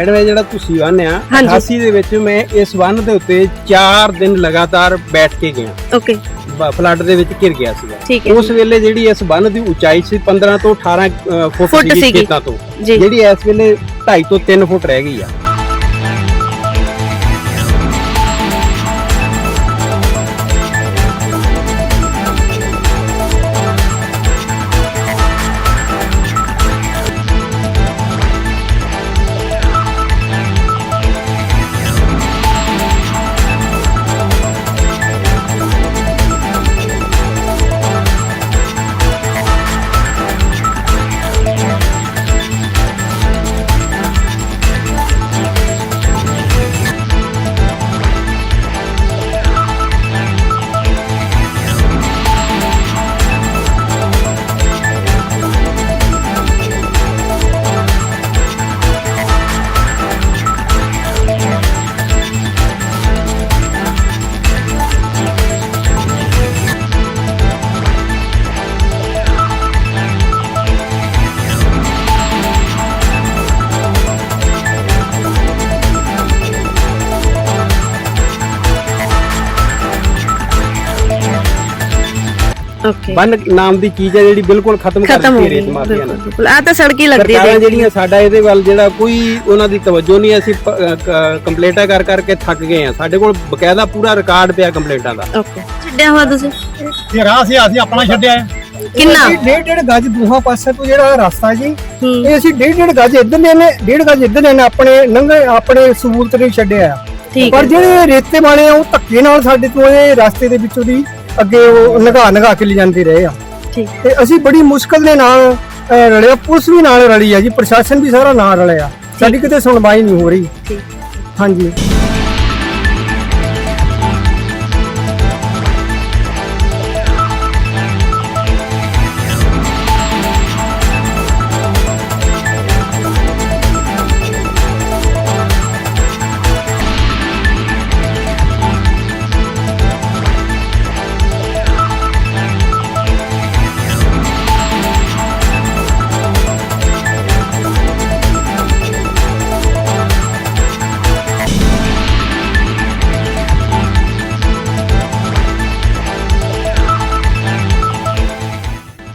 Madam ਇਹ ਜਿਹੜਾ ਤੁਸੀਂ ਬੰਨ ਆ ਹਾਂਜੀ। 88 ਦੇ ਵਿੱਚ ਮੈਂ ਇਸ ਬੰਨ ਦੇ ਉੱਤੇ 4 ਦਿਨ ਲਗਾਤਾਰ ਬੈਠ ਕੇ ਗਿਆ। ਓਕੇ। ਫਲੱਡ ਦੇ ਵਿੱਚ ਘਿਰ ਗਿਆ ਠੀਕ ਹੈ ਉਸ ਵੇਲੇ ਜਿਹੜੀ ਇਸ ਬੰਨ ਦੀ ਉਚਾਈ ਸੀ 15 ਤੋਂ 18 ਅ, ਫੁੱਟ ਫੁੱਟ ਸੀਗੀ ਸੀਗੀ। ਖੇਤਾਂ ਤੋਂ। ਜੀ। ਜਿਹੜੀ ਇਸ ਵੇਲੇ 2.5 ਤੋਂ 3 ਫੁੱਟ ਰਹਿ ਗਈ ਆ। ਓਕੇ ਬੰਨ ਨਾਮ ਦੀ ਚੀਜ਼ ਹੈ ਜਿਹੜੀ ਬਿਲਕੁਲ ਖਤਮ ਕਰ ਖਤਮ ਹੋ ਦਿੱਤੀ ਗਈ ਰੇਤ ਮਾਫੀਆ ਨੇ ਬਿਲਕੁਲ ਆ ਤਾਂ ਸੜਕੀ ਲੱਗਦੀ ਸਰਕਾਰਾਂ ਹੈ ਜਿਹੜੀਆਂ ਸਾਡਾ ਇਹਦੇ ਵੱਲ ਜਿਹੜਾ ਕੋਈ ਉਹਨਾਂ ਦੀ ਤਵੱਜੋ ਨਹੀਂ ਅਸੀਂ ਕੰਪਲੇਂਟਾਂ ਕਰ ਕਰਕੇ ਥੱਕ ਗਏ ਆ ਸਾਡੇ ਕੋਲ ਬਕਾਇਦਾ ਪੂਰਾ ਰਿਕਾਰਡ ਪਿਆ ਕੰਪਲੇਂਟਾਂ ਦਾ। ਓਕੇ ਛੱਡਿਆ ਹੋਇਆ ਤੁਸੀਂ? ਇਹ ਰਾਹ ਸੀ ਅਸੀਂ ਆਪਣਾ ਛੱਡਿਆ ਹੈ। ਕਿੰਨਾ? ਡੇਢ ਡੇਢ ਗਜ ਦੂਹਾ ਪਾਸੇ ਤੋਂ ਜਿਹੜਾ ਰਸਤਾ ਜੀ ਹੂੰ। ਇਹ ਅਸੀਂ ਡੇਢ ਡੇਢ ਗਜ ਇੱਧਰ ਨੇ ਨੇ ਡੇਢ ਗਜ ਇੱਧਰ ਨੇ ਆਪਣੇ ਨੰਗੇ ਆਪਣੇ ਸਹੂਲਤ ਲਈ ਛੱਡਿਆ ਆ ਠੀਕ ਪਰ ਹੈ ਜਿਹੜੇ ਰੇਤੇ ਵਾਲੇ ਆ ਉਹ ਧੱਕੇ ਨਾਲ ਸਾਡੇ ਤੋਂ ਇਹ ਰਸਤੇ ਦੇ ਵਿੱਚੋਂ ਦੀ ਅੱਗੇ ਉਹ ਨਗਾ ਨਗਾ ਕੇ ਲੈ ਜਾਂਦੇ ਰਹੇ ਆ। ਠੀਕ। ਤੇ ਅਸੀਂ ਬੜੀ ਮੁਸ਼ਕਲ ਦੇ ਨਾਲ ਅਹ, ਰਲਿਆ। ਪੁਲਿਸ ਵੀ ਨਾਲ ਰਲੀ ਆ ਜੀ ਪ੍ਰਸ਼ਾਸਨ ਵੀ ਸਾਰਾ ਨਾਲ ਰਲਿਆ। ਸਾਡੀ ਕਿਤੇ ਸੁਣਵਾਈ ਨਹੀਂ ਹੋ ਰਹੀ। ਠੀਕ। ਹਾਂਜੀ।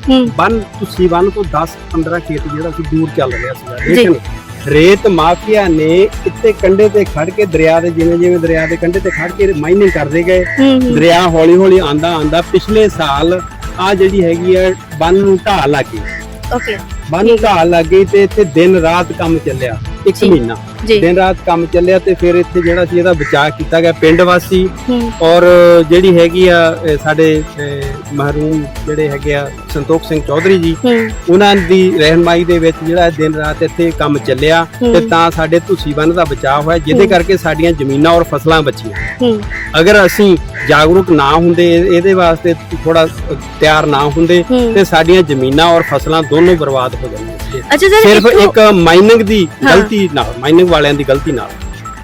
ਹੂੰ। ਬੰਨ ਤੁਸੀਂ ਬੰਨ ਤੋਂ 10 15 ਖੇਤ ਜਿਹੜਾ ਸੀ ਦੂਰ ਚੱਲ ਰਿਹਾ ਸੀਗਾ। ਲੇਕਿਨ ਰੇਤ ਮਾਫੀਆ ਨੇ ਇੱਥੇ ਕੰਢੇ ਤੇ ਖੜ ਕੇ ਦਰਿਆ ਦੇ ਜਿਵੇਂ ਜਿਵੇਂ ਦਰਿਆ ਦੇ ਕੰਢੇ ਤੇ ਖੜ ਕੇ ਮਾਈਨਿੰਗ ਕਰਦੇ ਗਏ। ਹੂੰ ਦਰਿਆ ਹੌਲੀ ਹੌਲੀ ਆਂਦਾ ਆਂਦਾ ਪਿਛਲੇ ਸਾਲ ਆ ਜਿਹੜੀ ਹੈਗੀ ਹੈ ਬੰਨ ਨੂੰ ਢਾਹ ਲੱਗ ਗਈ। ਓਕੇ। ਬੰਨ ਨੂੰ ਢਾਹ ਲੱਗ ਗਈ ਤੇ ਇੱਥੇ ਦਿਨ ਰਾਤ ਕੰਮ ਚੱਲਿਆ ਇੱਕ। ਮਹੀਨਾ। ਜੀ ਦਿਨ ਰਾਤ ਕੰਮ ਚੱਲਿਆ ਤੇ ਫਿਰ ਇੱਥੇ ਜਿਹੜਾ ਸੀ ਇਹਦਾ ਬਚਾਅ ਕੀਤਾ ਗਿਆ ਪਿੰਡ ਵਾਸੀ ਔਰ ਜਿਹੜੀ ਹੈਗੀ ਆ ਸਾਡੇ ਮਹਿਰੂਮ ਜਿਹੜੇ ਹੈਗੇ ਆ ਸੰਤੋਖ ਸਿੰਘ ਚੌਧਰੀ ਜੀ ਉਹਨਾਂ ਦੀ ਰਹਿਨਮਾਈ ਦੇ ਵਿੱਚ ਜਿਹੜਾ ਦਿਨ ਰਾਤ ਇੱਥੇ ਕੰਮ ਚੱਲਿਆ। ਤੇ ਤਾਂ ਸਾਡੇ ਤੁਸੀਂ ਬੰਨ ਦਾ ਬਚਾਅ ਹੋਇਆ ਜਿਹਦੇ। ਕਰਕੇ ਸਾਡੀਆਂ ਜ਼ਮੀਨਾਂ ਔਰ ਫਸਲਾਂ ਬਚੀਆਂ ਅਗਰ ਅਸੀਂ ਜਾਗਰੂਕ ਨਾ ਹੁੰਦੇ ਇਹ- ਇਹਦੇ ਵਾਸਤੇ ਥੋੜਾ ਤਿਆਰ ਨਾ ਹੁੰਦੇ। ਤੇ ਸਾਡੀਆਂ ਜ਼ਮੀਨਾਂ ਔਰ ਫਸਲਾਂ ਦੋਨੋਂ ਬਰਬਾਦ ਹੋ ਸਰ ਸਿਰਫ ਇੱਕ ਮਾਈਨਿੰਗ ਦੀ। ਗਲਤੀ ਨਾਲ ਮਾਈਨਿੰਗ ਵਾਲਿਆਂ ਦੀ ਗਲਤੀ ਨਾਲ।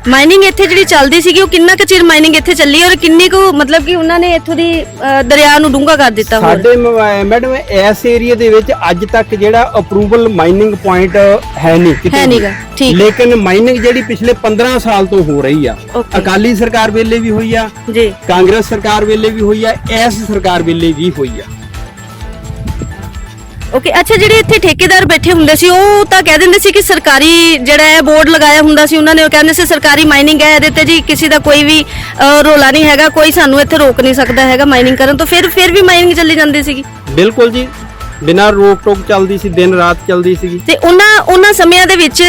ਮਾਈਨਿੰਗ ਇੱਥੇ ਜਿਹੜੀ ਚੱਲਦੀ ਸੀਗੀ ਉਹ ਕਿੰਨਾ ਕੁ ਚਿਰ ਮਾਈਨਿੰਗ ਇੱਥੇ ਚੱਲੀ ਔਰ ਕਿੰਨੀ ਕੁ ਮਤਲਬ ਕਿ ਉਹਨਾਂ ਨੇ ਇੱਥੋਂ ਦੀ ਅ, ਦਰਿਆ ਨੂੰ ਡੂੰਘਾ ਕਰ ਦਿੱਤਾ ਹੋਰ? ਸਾਡੇ ਮ- ਮੈਡਮ ਇਸ ਏਰੀਆ ਦੇ ਵਿੱਚ ਅੱਜ ਤੱਕ ਜਿਹੜਾ ਅਪਰੂਵਲ ਮਾਈਨਿੰਗ ਪੁਆਇੰਟ ਹੈ ਨਹੀਂ ਕਿਤੇ ਹੈ ਵੀ। ਨੀਗਾ ਠੀਕ। ਲੇਕਿਨ ਮਾਈਨਿੰਗ ਜਿਹੜੀ ਪਿਛਲੇ 15 ਸਾਲ ਤੋਂ ਹੋ ਰਹੀ ਆ। ਅਕਾਲੀ ਸਰਕਾਰ ਵੇਲੇ ਵੀ ਹੋਈ ਆ। ਜੀ। ਕਾਂਗਰਸ ਸਰਕਾਰ ਵੇਲੇ ਵੀ ਹੋਈ ਆ। ਇਸ ਸਰਕਾਰ ਵੇਲੇ ਵੀ ਹੋਈ ਆ। ਓਕੇ ਅੱਛਾ ਜਿਹੜੇ ਇੱਥੇ ਠੇਕੇਦਾਰ ਬੈਠੇ ਹੁੰਦੇ ਸੀ ਉਹ ਤਾਂ ਕਹਿ ਦਿੰਦੇ ਸੀ ਕਿ ਸਰਕਾਰੀ ਜਿਹੜਾ ਹੈ ਬੋਰਡ ਲਗਾਇਆ ਹੁੰਦਾ ਸੀ ਉਹਨਾਂ ਨੇ ਉਹ ਕਹਿੰਦੇ ਸੀ ਸਰਕਾਰੀ ਮਾਈਨਿੰਗ ਹੈ ਇਹਦੇ ਤੇ ਜੀ ਕਿਸੇ ਦਾ ਕੋਈ ਵੀ ਅ, ਰੋਲਾ ਨਹੀਂ ਹੈਗਾ ਕੋਈ ਸਾਨੂੰ ਇੱਥੇ ਰੋਕ ਨਹੀਂ ਸਕਦਾ ਹੈਗਾ ਮਾਈਨਿੰਗ ਕਰਨ ਤੋਂ ਫਿਰ ਫਿਰ ਵੀ ਮਾਈਨਿੰਗ ਚੱਲੀ ਜਾਂਦੀ ਸੀਗੀ। ਬਿਲਕੁਲ ਜੀ ਬਿਨਾਂ ਰੋਕ ਟੋਕ ਚੱਲਦੀ ਸੀ ਦਿਨ ਰਾਤ ਚੱਲਦੀ ਸੀਗੀ। ਤੇ ਉਹਨਾਂ ਉਹਨਾਂ ਸਮਿਆਂ ਦੇ ਵਿੱਚ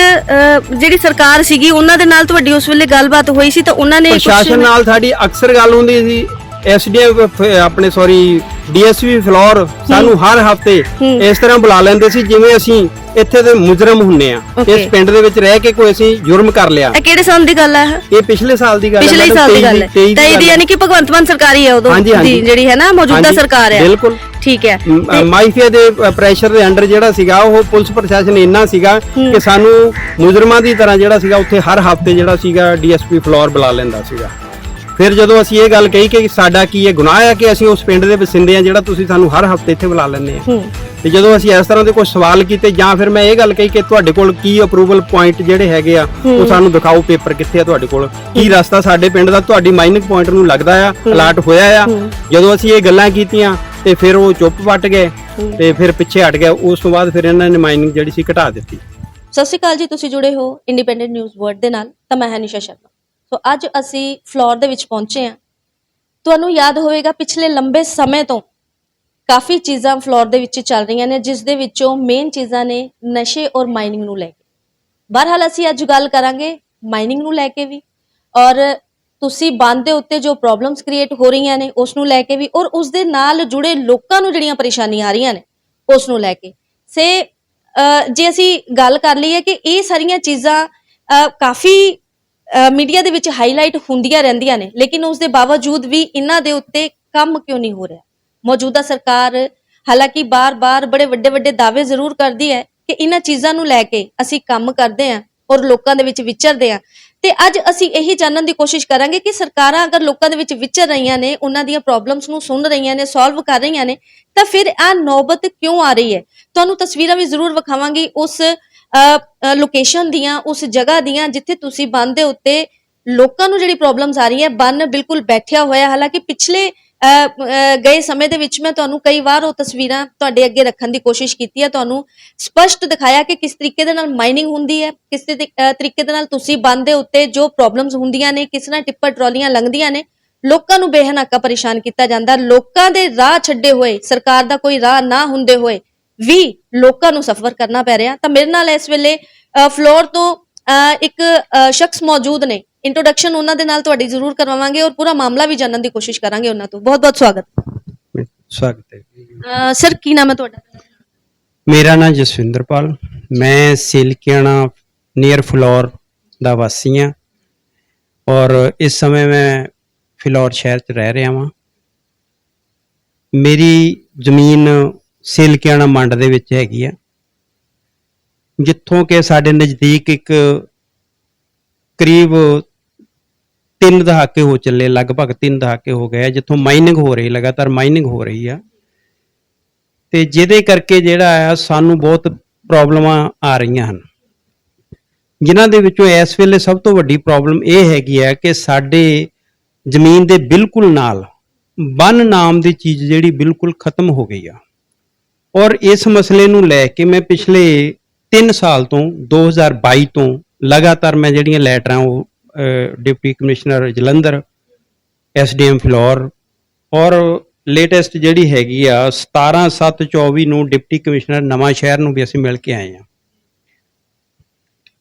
ਜਿਹੜੀ ਸਰਕਾਰ ਸੀਗੀ ਉਹਨਾਂ ਦੇ ਨਾਲ ਤੁਹਾਡੀ ਉਸ ਵੇਲੇ ਗੱਲਬਾਤ ਹੋਈ ਸੀ ਤਾਂ ਉਹਨਾਂ ਨੇ ਕੁਛ- ਪ੍ਰਸ਼ਾਸਨ ਨਾਲ ਸਾਡੀ ਅਕਸਰ ਗੱਲ ਹੁੰਦੀ ਸੀ ਐਸਡੀਐਫ ਆਪਣੇ ਸੌਰੀ ਡੀਐਸਪੀ ਫਲੋਰ ਸਾਨੂੰ ਹਰ ਹਫ਼ਤੇ। ਇਸ ਤਰ੍ਹਾਂ ਬੁਲਾ ਲੈਂਦੇ ਸੀ ਜਿਵੇਂ ਅਸੀਂ ਇੱਥੇ ਦੇ ਮੁਜਰਮ ਹੁੰਨੇ ਆ. ਇਸ ਪਿੰਡ ਦੇ ਵਿੱਚ ਰਹਿ ਕੇ ਕੋਈ ਅਸੀਂ ਜੁਰਮ ਕਰ ਲਿਆ ਇਹ ਕਿਹੜੇ ਸਾਲ ਦੀ ਗੱਲ ਹੈ ਇਹ? ਪਿਛਲੇ ਸਾਲ ਦੀ ਗੱਲ ਹੈ ਪਿਛਲੇ ਸਾਲ ਦੀ 23 ਗੱਲ ਹੈ ਦੀ 23 ਦੀ ਯਾਨੀ ਕਿ ਭਗਵੰਤ ਮਾਨ ਸਰਕਾਰੀ ਹੈ ਉਦੋਂ। ਦੀ ਜਿਹੜੀ ਹੈ ਨਾ ਮੌਜੂਦਾ ਸਰਕਾਰ ਹੈ ਬਿਲਕੁਲ ਠੀਕ ਹੈ ਮਾਈਫੀਆ ਦੇ ਪ੍ਰੈਸ਼ਰ ਦੇ ਅੰਡਰ ਜਿਹੜਾ ਸੀਗਾ ਉਹ ਪੁਲਿਸ ਪ੍ਰਸ਼ਾਸਨ ਇੰਨਾ ਸੀਗਾ। ਕਿ ਸਾਨੂੰ ਮੁਜਰਮਾਂ ਦੀ ਤਰ੍ਹਾਂ ਜਿਹੜਾ ਸੀਗਾ ਉੱਥੇ ਹਰ ਹਫ਼ਤੇ ਜਿਹੜਾ ਸੀਗਾ ਡੀਐਸਪੀ ਫਲੋਰ ਬੁਲਾ ਲੈਂਦਾ ਸੀਗਾ ਫਿਰ ਜਦੋਂ ਅਸੀਂ ਇਹ ਗੱਲ ਕਹੀ ਕਿ ਸਾਡਾ ਕੀ ਇਹ ਗੁਨਾਹ ਹੈ ਕਿ ਅਸੀਂ ਉਸ ਪਿੰਡ ਦੇ ਵਸਿੰਦੇ ਆ ਜਿਹੜਾ ਤੁਸੀਂ ਸਾਨੂੰ ਹਰ ਹਫ਼ਤੇ ਇੱਥੇ ਬੁਲਾ ਲੈਂਦੇ ਆ ਤੇ ਜਦੋਂ ਅਸੀਂ ਇਸ ਤਰ੍ਹਾਂ ਦੇ ਕੋਈ ਸਵਾਲ ਕੀਤੇ ਜਾਂ ਫਿਰ ਮੈਂ ਇਹ ਗੱਲ ਕਹੀ ਕਿ ਤੁਹਾਡੇ ਕੋਲ ਕੀ ਅਪਰੂਵਲ ਪੁਆਇੰਟ ਜਿਹੜੇ ਹੈਗੇ ਆ ਉਹ ਸਾਨੂੰ ਦਿਖਾਓ ਪੇਪਰ ਕਿੱਥੇ ਆ ਤੁਹਾਡੇ ਕੋਲ? ਕੀ ਰਸਤਾ ਸਾਡੇ ਪਿੰਡ ਦਾ? ਤੁਹਾਡੀ ਮਾਈਨਿੰਗ ਪੁਆਇੰਟ ਨੂੰ ਲੱਗਦਾ ਆ ਅਲਾਟ ਹੋਇਆ ਆ। ਜਦੋਂ ਅਸੀਂ ਇਹ ਗੱਲਾਂ ਕੀਤੀਆਂ ਤੇ ਫਿਰ ਉਹ ਚੁੱਪ ਵੱਟ ਗਏ ਤੇ ਫਿਰ ਪਿੱਛੇ ਹਟ ਗਿਆ ਉਸ ਤੋਂ ਬਾਅਦ ਫਿਰ ਇਹਨਾਂ ਨੇ ਮਾਈਨਿੰਗ ਜਿਹੜੀ ਸੀ ਘਟਾ ਦਿੱਤੀ। ਸਤਿ ਸ਼੍ਰੀ ਅਕਾਲ ਜੀ ਤੁਸੀਂ ਜੁੜੇ ਹੋ ਇੰਡੀਪੈਂਡੈਂਟ ਨਿਊਜ਼ ਵਰਡ ਦੇ ਨਾਲ। ਤਾਂ ਮੈਂ ਹਾਂ ਨਿਸ਼ਾ ਸ਼ਰਮਾ। ਸੋ ਅੱਜ ਅਸੀਂ ਫਲੋਰ ਦੇ ਵਿੱਚ ਪਹੁੰਚੇ ਹਾਂ। ਤੁਹਾਨੂੰ ਯਾਦ ਹੋਵੇਗਾ, ਪਿਛਲੇ ਲੰਬੇ ਸਮੇਂ ਤੋਂ ਕਾਫੀ ਚੀਜ਼ਾਂ ਫਲੋਰ ਦੇ ਵਿੱਚ ਚੱਲ ਰਹੀਆਂ ਨੇ, ਜਿਸ ਦੇ ਵਿੱਚੋਂ ਮੇਨ ਚੀਜ਼ਾਂ ਨੇ ਨਸ਼ੇ ਔਰ ਮਾਈਨਿੰਗ ਨੂੰ ਲੈ ਕੇ। ਬਹਰਹਾਲ ਅਸੀਂ ਅੱਜ ਗੱਲ ਕਰਾਂਗੇ ਮਾਈਨਿੰਗ ਨੂੰ ਲੈ ਕੇ ਵੀ, ਔਰ ਤੁਸੀਂ ਬੰਦ ਦੇ ਉੱਤੇ ਜੋ ਪ੍ਰੋਬਲਮਸ ਕ੍ਰੀਏਟ ਹੋ ਰਹੀਆਂ ਨੇ, ਉਸ ਨੂੰ ਲੈ ਕੇ ਵੀ, ਔਰ ਉਸ ਦੇ ਨਾਲ ਜੁੜੇ ਲੋਕਾਂ ਨੂੰ ਜਿਹੜੀਆਂ ਪਰੇਸ਼ਾਨੀਆਂ ਆ ਰਹੀਆਂ ਨੇ, ਉਸ ਨੂੰ ਲੈ ਕੇ। ਸੇ ਜੇ ਅਸੀਂ ਗੱਲ ਕਰ ਲਈਏ ਕਿ ਇਹ ਸਾਰੀਆਂ ਚੀਜ਼ਾਂ ਕਾਫੀ ਮੀਡੀਆ ਦੇ ਵਿੱਚ ਹਾਈਲਾਈਟ ਹੁੰਦੀਆਂ ਰਹਿੰਦੀਆਂ ਨੇ, ਲੇਕਿਨ ਉਸ ਦੇ ਬਾਵਜੂਦ ਵੀ ਇਹਨਾਂ ਦੇ ਉੱਤੇ ਕੰਮ ਕਿਉਂ ਨਹੀਂ ਹੋ ਰਿਹਾ? ਮੌਜੂਦਾ ਸਰਕਾਰ ਹਾਲਾਂਕਿ ਬਾਰ-ਬਾਰ ਬੜੇ ਵੱਡੇ-ਵੱਡੇ ਦਾਅਵੇ ਜ਼ਰੂਰ ਕਰਦੀ ਹੈ ਕਿ ਇਹਨਾਂ ਚੀਜ਼ਾਂ ਨੂੰ ਲੈ ਕੇ ਅਸੀਂ ਕੰਮ ਕਰਦੇ ਹਾਂ ਔਰ ਲੋਕਾਂ ਦੇ ਵਿੱਚ ਵਿਚਰਦੇ ਹਾਂ। ਤੇ ਅੱਜ ਅਸੀਂ ਇਹੀ ਜਾਣਨ ਦੀ ਕੋਸ਼ਿਸ਼ ਕਰਾਂਗੇ ਕਿ ਸਰਕਾਰਾਂ ਅਗਰ ਲੋਕਾਂ ਦੇ ਵਿੱਚ ਵਿਚਰ ਰਹੀਆਂ ਨੇ, ਉਹਨਾਂ ਦੀਆਂ ਪ੍ਰੋਬਲਮਸ ਨੂੰ ਸੁਣ ਰਹੀਆਂ ਨੇ ਸੋਲਵ ਕਰ ਰਹੀਆਂ ਨੇ, ਤਾਂ ਫਿਰ ਆ ਨੌਬਤ ਕਿਉਂ ਆ ਰਹੀ ਹੈ? ਤੁਹਾਨੂੰ ਤਸਵੀਰਾਂ ਵੀ ਜ਼ਰੂਰ ਵਿਖਾਵਾਂਗੀ ਉਸ ਲੋਕੇਸ਼ਨ ਦੀਆਂ, ਉਸ ਜਗ੍ਹਾ ਦੀਆਂ, ਜਿੱਥੇ ਤੁਸੀਂ ਬੰਨ ਦੇ ਉੱਤੇ ਲੋਕਾਂ ਨੂੰ ਜਿਹੜੀ ਪ੍ਰੋਬਲਮਸ ਆ ਰਹੀ ਹੈ ਬੰਨ ਬਿਲਕੁਲ ਬੈਠਿਆ ਹੋਇਆ। ਹਾਲਾਂਕਿ ਪਿਛਲੇ ਗਏ ਸਮੇਂ ਦੇ ਵਿੱਚ ਮੈਂ ਤੁਹਾਨੂੰ ਕਈ ਵਾਰ ਉਹ ਤਸਵੀਰਾਂ ਤੁਹਾਡੇ ਅੱਗੇ ਰੱਖਣ ਦੀ ਕੋਸ਼ਿਸ਼ ਕੀਤੀ ਹੈ ਤੁਹਾਨੂੰ ਸਪਸ਼ਟ ਦਿਖਾਇਆ ਕਿ ਕਿਸ ਤਰੀਕੇ ਦੇ ਨਾਲ ਮਾਈਨਿੰਗ ਹੁੰਦੀ ਹੈ, ਕਿਸ ਤਰੀਕੇ ਦੇ ਨਾਲ ਤੁਸੀਂ ਬੰਦ ਦੇ ਉੱਤੇ ਜੋ ਪ੍ਰੋਬਲਮਸ ਹੁੰਦੀਆਂ ਨੇ, ਕਿਸ ਨਾਲ ਟਿੱਪਰ ਟਰਾਲੀਆਂ ਲੰਘਦੀਆਂ ਨੇ, ਲੋਕਾਂ ਨੂੰ ਬੇਹਨਾਕਾ ਪਰੇਸ਼ਾਨ ਕੀਤਾ ਜਾਂਦਾ। ਲੋਕਾਂ ਦੇ ਰਾਹ ਛੱਡੇ ਹੋਏ, ਸਰਕਾਰ ਦਾ ਕੋਈ ਰਾਹ ਨਾ ਹੁੰਦੇ ਹੋਏ ਵੀ ਲੋਕਾਂ ਨੂੰ ਸਫਰ ਕਰਨਾ ਪੈ ਰਿਹਾ ਤਾਂ ਮੇਰੇ ਨਾਲ ਇਸ ਵੇਲੇ ਫਲੋਰ ਤੋਂ ਇੱਕ ਸ਼ਖਸ ਮੌਜੂਦ ਨੇ। ਇੰਟਰੋਡਕਸ਼ਨ ਉਹਨਾਂ ਦੇ ਨਾਲ ਤੁਹਾਡੀ ਜ਼ਰੂਰ ਕਰਵਾਵਾਂਗੇ ਔਰ ਪੂਰਾ ਮਾਮਲਾ ਵੀ ਜਾਣਨ ਦੀ ਕੋਸ਼ਿਸ਼ ਕਰਾਂਗੇ ਉਹਨਾਂ ਤੋਂ। ਬਹੁਤ ਬਹੁਤ ਸਵਾਗਤ। ਸਵਾਗਤ ਹੈ। ਸਰ ਕੀ ਨਾਮ ਹੈ ਤੁਹਾਡਾ? ਮੇਰਾ ਨਾਮ ਜਸਵਿੰਦਰਪਾਲ ਮੈਂ ਸਿਲਕਿਆਣਾ ਨੀਅਰ ਫਲੋਰ ਦਾ ਵਾਸੀ ਹਾਂ ਔਰ ਇਸ ਸਮੇਂ ਮੈਂ ਫਿਲੌਰ ਸ਼ਹਿਰ 'ਚ ਰਹਿ ਰਿਹਾ ਹਾਂ ਮੇਰੀ ਜ਼ਮੀਨ ਸਿਲਕਿਆਣਾ ਮੰਡ ਦੇ ਵਿੱਚ ਹੈਗੀ ਆ। ਜਿੱਥੋਂ ਕਿ ਸਾਡੇ ਨਜ਼ਦੀਕ ਇੱਕ ਕਰੀਬ ਤਿੰਨ ਦਹਾਕੇ ਹੋ ਚੱਲੇ, ਲਗਭਗ ਤਿੰਨ ਦਹਾਕੇ ਹੋ ਗਏ ਜਿੱਥੋਂ ਮਾਈਨਿੰਗ ਹੋ ਰਹੀ, ਲਗਾਤਾਰ ਮਾਈਨਿੰਗ ਹੋ ਰਹੀ ਆ। ਤੇ ਜਿਹਦੇ ਕਰਕੇ ਜਿਹੜਾ ਆ, ਸਾਨੂੰ ਬਹੁਤ ਪ੍ਰੋਬਲਮਾਂ ਆ ਰਹੀਆਂ ਹਨ। ਜਿਨ੍ਹਾਂ ਦੇ ਵਿੱਚੋਂ ਇਸ ਵੇਲੇ ਸਭ ਤੋਂ ਵੱਡੀ ਪ੍ਰੋਬਲਮ ਇਹ ਹੈਗੀ ਹੈ ਕਿ ਸਾਡੇ ਜ਼ਮੀਨ ਦੇ ਬਿਲਕੁਲ ਨਾਲ ਬੰਨ ਨਾਮ ਦੀ ਚੀਜ਼ ਜਿਹੜੀ ਬਿਲਕੁਲ ਖਤਮ ਹੋ ਗਈ ਆ। ਔਰ ਇਸ ਮਸਲੇ ਨੂੰ ਲੈ ਕੇ ਮੈਂ ਪਿਛਲੇ 3 ਸਾਲ ਤੋਂ 2022 ਤੋਂ ਲਗਾਤਾਰ ਮੈਂ ਜਿਹੜੀਆਂ ਲੈਟਰਾਂ ਉਹ deputy commissioner Jalandhar SDM Phillaur ਔਰ ਲੇਟੈਸਟ ਜਿਹੜੀ ਹੈਗੀ ਆ 17724 ਨੂੰ ਡਿਪਟੀ ਕਮਿਸ਼ਨਰ ਨਵਾਂ ਸ਼ਹਿਰ ਨੂੰ ਵੀ ਅਸੀਂ ਮਿਲ ਕੇ ਆਏ ਆ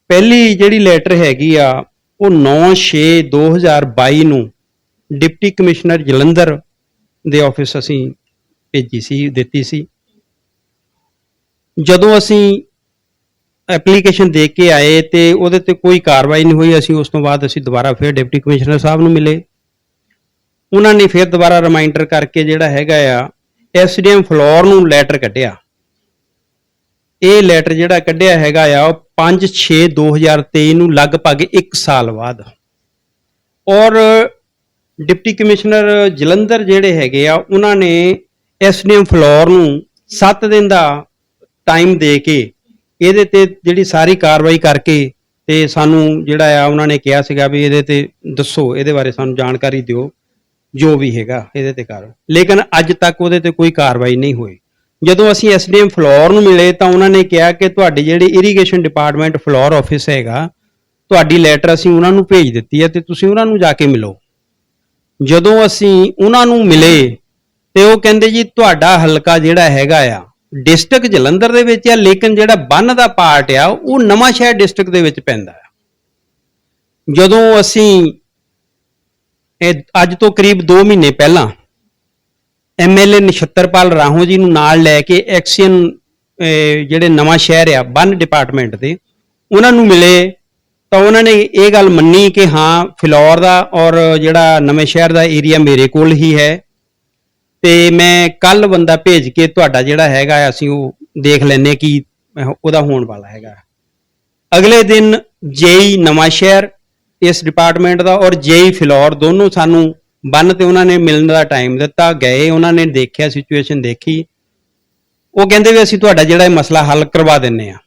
ਪਹਿਲੀ ਜਿਹੜੀ ਲੈਟਰ ਹੈਗੀ ਆ, ਉਹ 9/6/2022 ਨੂੰ ਡਿਪਟੀ ਕਮਿਸ਼ਨਰ ਜਲੰਧਰ ਦੇ ਆਫਿਸ ਅਸੀਂ ਭੇਜੀ ਸੀ, ਦਿੱਤੀ ਸੀ। ਜਦੋਂ ਅਸੀਂ ਐਪਲੀਕੇਸ਼ਨ ਦੇ ਕੇ ਆਏ ਤੇ ਉਹਦੇ ਤੇ ਕੋਈ ਕਾਰਵਾਈ ਨਹੀਂ ਹੋਈ, ਅਸੀਂ ਉਸ ਤੋਂ ਬਾਅਦ ਅਸੀਂ ਦੁਬਾਰਾ ਫਿਰ ਡਿਪਟੀ ਕਮਿਸ਼ਨਰ ਸਾਹਿਬ ਨੂੰ ਮਿਲੇ। ਉਹਨਾਂ ਨੇ ਫਿਰ ਦੁਬਾਰਾ ਰਿਮਾਈਂਡਰ ਕਰਕੇ ਜਿਹੜਾ ਹੈਗਾ ਆ ਐਸਡੀਐਮ ਫਲੋਰ ਨੂੰ ਲੈਟਰ ਕੱਢਿਆ। ਇਹ ਲੈਟਰ ਜਿਹੜਾ ਕੱਢਿਆ ਹੈਗਾ ਆ, ਉਹ 5/6/2023 ਨੂੰ ਲਗਭਗ 1 ਸਾਲ ਬਾਅਦ। ਔਰ ਡਿਪਟੀ ਕਮਿਸ਼ਨਰ ਜਲੰਧਰ ਜਿਹੜੇ ਹੈਗੇ ਆ, ਉਹਨਾਂ ਨੇ ਐਸਡੀਐਮ ਫਲੋਰ ਨੂੰ 7 ਦਿਨ ਦਾ ਟਾਈਮ ਦੇ ਕੇ ਇਹਦੇ ਤੇ ਜਿਹੜੀ ਸਾਰੀ ਕਾਰਵਾਈ ਕਰਕੇ ਤੇ ਸਾਨੂੰ ਜਿਹੜਾ ਆ ਉਹਨਾਂ ਨੇ ਕਿਹਾ ਸੀਗਾ ਵੀ ਇਹਦੇ ਤੇ ਦੱਸੋ, ਇਹਦੇ ਬਾਰੇ ਸਾਨੂੰ ਜਾਣਕਾਰੀ ਦਿਓ, ਜੋ ਵੀ ਹੈਗਾ ਇਹਦੇ ਤੇ ਕਰ ਲੇਕਿਨ ਅੱਜ ਤੱਕ ਉਹਦੇ ਤੇ ਕੋਈ ਕਾਰਵਾਈ ਨਹੀਂ ਹੋਈ। ਜਦੋਂ ਅਸੀਂ ਐਸਡੀਐਮ ਫਲੋਰ ਨੂੰ ਮਿਲੇ ਤਾਂ ਉਹਨਾਂ ਨੇ ਕਿਹਾ ਕਿ ਤੁਹਾਡੀ ਜਿਹੜੀ ਇਰੀਗੇਸ਼ਨ ਡਿਪਾਰਟਮੈਂਟ ਫਲੋਰ ਆਫਿਸ ਹੈਗਾ, ਤੁਹਾਡੀ ਲੈਟਰ ਅਸੀਂ ਉਹਨਾਂ ਨੂੰ ਭੇਜ ਦਿੱਤੀ ਹੈ ਤੇ ਤੁਸੀਂ ਉਹਨਾਂ ਨੂੰ ਜਾ ਕੇ ਮਿਲੋ। ਜਦੋਂ ਅਸੀਂ ਉਹਨਾਂ ਨੂੰ ਮਿਲੇ ਤੇ ਉਹ ਕਹਿੰਦੇ ਜੀ ਤੁਹਾਡਾ ਹਲਕਾ ਜਿਹੜਾ ਹੈਗਾ ਆ ਡਿਸਟ੍ਰਿਕਟ ਜਲੰਧਰ ਦੇ ਵਿੱਚ ਆ, ਲੇਕਿਨ ਜਿਹੜਾ ਬੰਨ ਦਾ ਪਾਰਟ ਆ, ਉਹ ਨਵਾਂ ਸ਼ਹਿਰ ਡਿਸਟ੍ਰਿਕਟ ਦੇ ਵਿੱਚ ਪੈਂਦਾ ਆ। ਜਦੋਂ ਅਸੀਂ ਇਹ ਅੱਜ ਤੋਂ ਕਰੀਬ 2 ਮਹੀਨੇ ਪਹਿਲਾਂ ਐਮਐਲਏ ਨਛੱਤਰਪਾਲ ਰਾਹੋਂ ਜੀ ਨੂੰ ਨਾਲ ਲੈ ਕੇ ਐਕਸੀਅਨ ਜਿਹੜੇ ਨਵਾਂ ਸ਼ਹਿਰ ਆ, ਬੰਨ ਡਿਪਾਰਟਮੈਂਟ ਦੇ, ਉਹਨਾਂ ਨੂੰ ਮਿਲੇ, ਤਾਂ ਉਹਨਾਂ ਨੇ ਇਹ ਗੱਲ ਮੰਨੀ ਕਿ ਹਾਂ, ਫਿਲੌਰ ਦਾ ਔਰ ਜਿਹੜਾ ਨਵੇਂ ਸ਼ਹਿਰ ਦਾ ਏਰੀਆ ਮੇਰੇ ਕੋਲ ਹੀ ਹੈ। ਤੇ ਮੈਂ ਕੱਲ ਬੰਦਾ ਭੇਜ ਕੇ ਤੁਹਾਡਾ ਜਿਹੜਾ ਹੈਗਾ ਅਸੀਂ ਉਹ ਦੇਖ ਲੈਨੇ ਕਿ ਉਹਦਾ ਹੋਣ ਵਾਲਾ ਹੈਗਾ ਅਗਲੇ ਦਿਨ ਜੇਈ ਨਵਾਂ ਸ਼ਹਿਰ ਇਸ ਡਿਪਾਰਟਮੈਂਟ ਦਾ ਔਰ ਜੇਈ ਫਿਲੌਰ ਦੋਨੋਂ ਸਾਨੂੰ ਬੰਨ ਤੇ ਉਹਨਾਂ ਨੇ ਮਿਲਣ ਦਾ ਟਾਈਮ ਦਿੱਤਾ, ਗਏ, ਉਹਨਾਂ ਨੇ ਦੇਖਿਆ ਸਿਚੁਏਸ਼ਨ ਦੇਖੀ। ਉਹ ਕਹਿੰਦੇ ਵੀ ਅਸੀਂ ਤੁਹਾਡਾ ਜਿਹੜਾ ਇਹ ਮਸਲਾ ਹੱਲ ਕਰਵਾ ਦਿੰਨੇ ਆ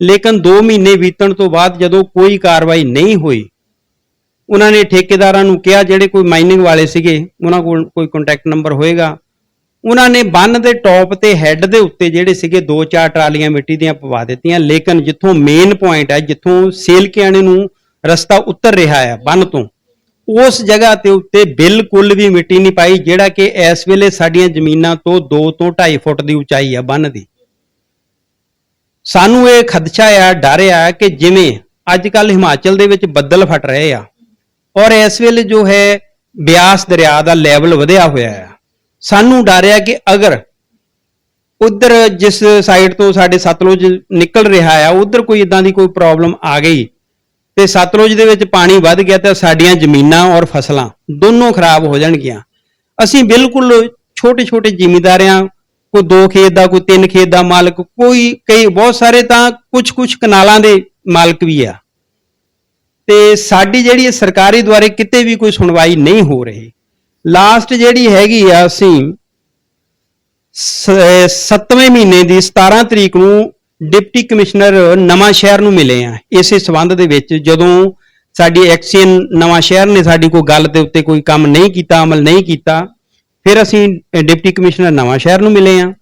ਲੇਕਿਨ 2 ਮਹੀਨੇ ਬੀਤਣ ਤੋਂ ਬਾਅਦ ਜਦੋਂ ਕੋਈ ਕਾਰਵਾਈ ਨਹੀਂ ਹੋਈ ਉਹਨਾਂ ਨੇ ਠੇਕੇਦਾਰਾਂ ਨੂੰ ਕਿਹਾ, ਜਿਹੜੇ ਕੋਈ ਮਾਈਨਿੰਗ ਵਾਲੇ ਸੀਗੇ, ਉਹਨਾਂ ਕੋਲ ਕੋਈ ਕੰਟੈਕਟ ਨੰਬਰ ਹੋਏਗਾ। ਉਹਨਾਂ ਨੇ ਬੰਨ ਦੇ ਟੌਪ ਤੇ ਹੈੱਡ ਦੇ ਉੱਤੇ ਜਿਹੜੇ ਸੀਗੇ ਦੋ ਚਾਰ ਟਰਾਲੀਆਂ ਮਿੱਟੀ ਦੀਆਂ ਪਵਾ ਦਿੱਤੀਆਂ, ਲੇਕਿਨ ਜਿੱਥੋਂ ਮੇਨ ਪੁਆਇੰਟ ਹੈ, ਜਿੱਥੋਂ ਸੇਲਕਿਆਣੇ ਨੂੰ ਰਸਤਾ ਉੱਤਰ ਰਿਹਾ ਹੈ ਬੰਨ ਤੋਂ, ਉਸ ਜਗ੍ਹਾ ਤੇ ਉੱਤੇ ਬਿਲਕੁਲ ਵੀ ਮਿੱਟੀ ਨਹੀਂ ਪਾਈ, ਜਿਹੜਾ ਕਿ ਇਸ ਵੇਲੇ ਸਾਡੀਆਂ ਜ਼ਮੀਨਾਂ ਤੋਂ 2 ਤੋਂ 2.5 ਫੁੱਟ ਦੀ ਉਚਾਈ ਆ ਬੰਨ ਦੀ। ਸਾਨੂੰ ਇਹ ਖਦਸ਼ਾ ਆ, ਡਰ ਆ ਕਿ ਜਿਵੇਂ ਅੱਜ ਕੱਲ ਹਿਮਾਚਲ ਦੇ ਵਿੱਚ ਬੱਦਲ ਫਟ ਰਹੇ ਆ। ਔਰ ਇਸ ਵੇਲੇ ਜੋ ਹੈ ਬਿਆਸ ਦਰਿਆ ਦਾ ਲੈਵਲ ਵਧਿਆ ਹੋਇਆ ਆ ਸਾਨੂੰ ਡਰ ਆ ਕਿ ਅਗਰ ਉਧਰ ਜਿਸ ਸਾਈਡ ਤੋਂ ਸਾਡੇ ਸਤਲੁਜ ਨਿਕਲ ਰਿਹਾ ਆ ਉਧਰ ਕੋਈ ਇਦਾਂ ਦੀ ਕੋਈ ਪ੍ਰੋਬਲਮ ਆ ਗਈ ਤੇ ਸਤਲੁਜ ਦੇ ਵਿੱਚ ਪਾਣੀ ਵੱਧ ਗਿਆ ਤਾਂ ਸਾਡੀਆਂ ਜ਼ਮੀਨਾਂ ਔਰ ਫਸਲਾਂ ਦੋਨੋਂ ਖਰਾਬ ਹੋ ਜਾਣਗੀਆਂ। ਅਸੀਂ ਬਿਲਕੁਲ ਛੋਟੇ ਛੋਟੇ ਜ਼ਿਮੀਦਾਰਿਆਂ ਕੋਈ ਦੋ ਖੇਤ ਦਾ, ਕੋਈ ਤਿੰਨ ਖੇਤ ਦਾ ਮਾਲਕ, ਕੋਈ ਕਈ ਬਹੁਤ ਸਾਰੇ ਤਾਂ ਕੁਝ ਕੁਝ ਕਨਾਲਾਂ ਦੇ ਮਾਲਕ ਵੀ ਆ। ਤੇ ਸਾਡੀ ਜਿਹੜੀ ਇਹ ਸਰਕਾਰੀ ਦੁਆਰੇ ਕਿਤੇ ਵੀ ਕੋਈ ਸੁਣਵਾਈ ਨਹੀਂ ਹੋ ਰਹੀ। ਲਾਸਟ ਜਿਹੜੀ ਹੈਗੀ ਆ ਅਸੀਂ 7ਵੇਂ ਮਹੀਨੇ ਦੀ 17 ਤਰੀਕ ਨੂੰ ਡਿਪਟੀ ਕਮਿਸ਼ਨਰ ਨਵਾਂ ਸ਼ਹਿਰ ਨੂੰ ਮਿਲੇ ਆ। ਇਸੇ ਸਬੰਧ ਦੇ ਵਿੱਚ ਜਦੋਂ ਸਾਡੀ ਐਕਸੀਅਨ ਨਵਾਂ ਸ਼ਹਿਰ ਨੇ ਸਾਡੀ ਕੋਈ ਗੱਲ ਦੇ ਉੱਤੇ ਕੋਈ ਕੰਮ ਨਹੀਂ ਕੀਤਾ, ਅਮਲ ਨਹੀਂ ਕੀਤਾ, ਫਿਰ ਅਸੀਂ ਡਿਪਟੀ ਕਮਿਸ਼ਨਰ ਨਵਾਂ ਸ਼ਹਿਰ ਨੂੰ ਮਿਲੇ ਆ।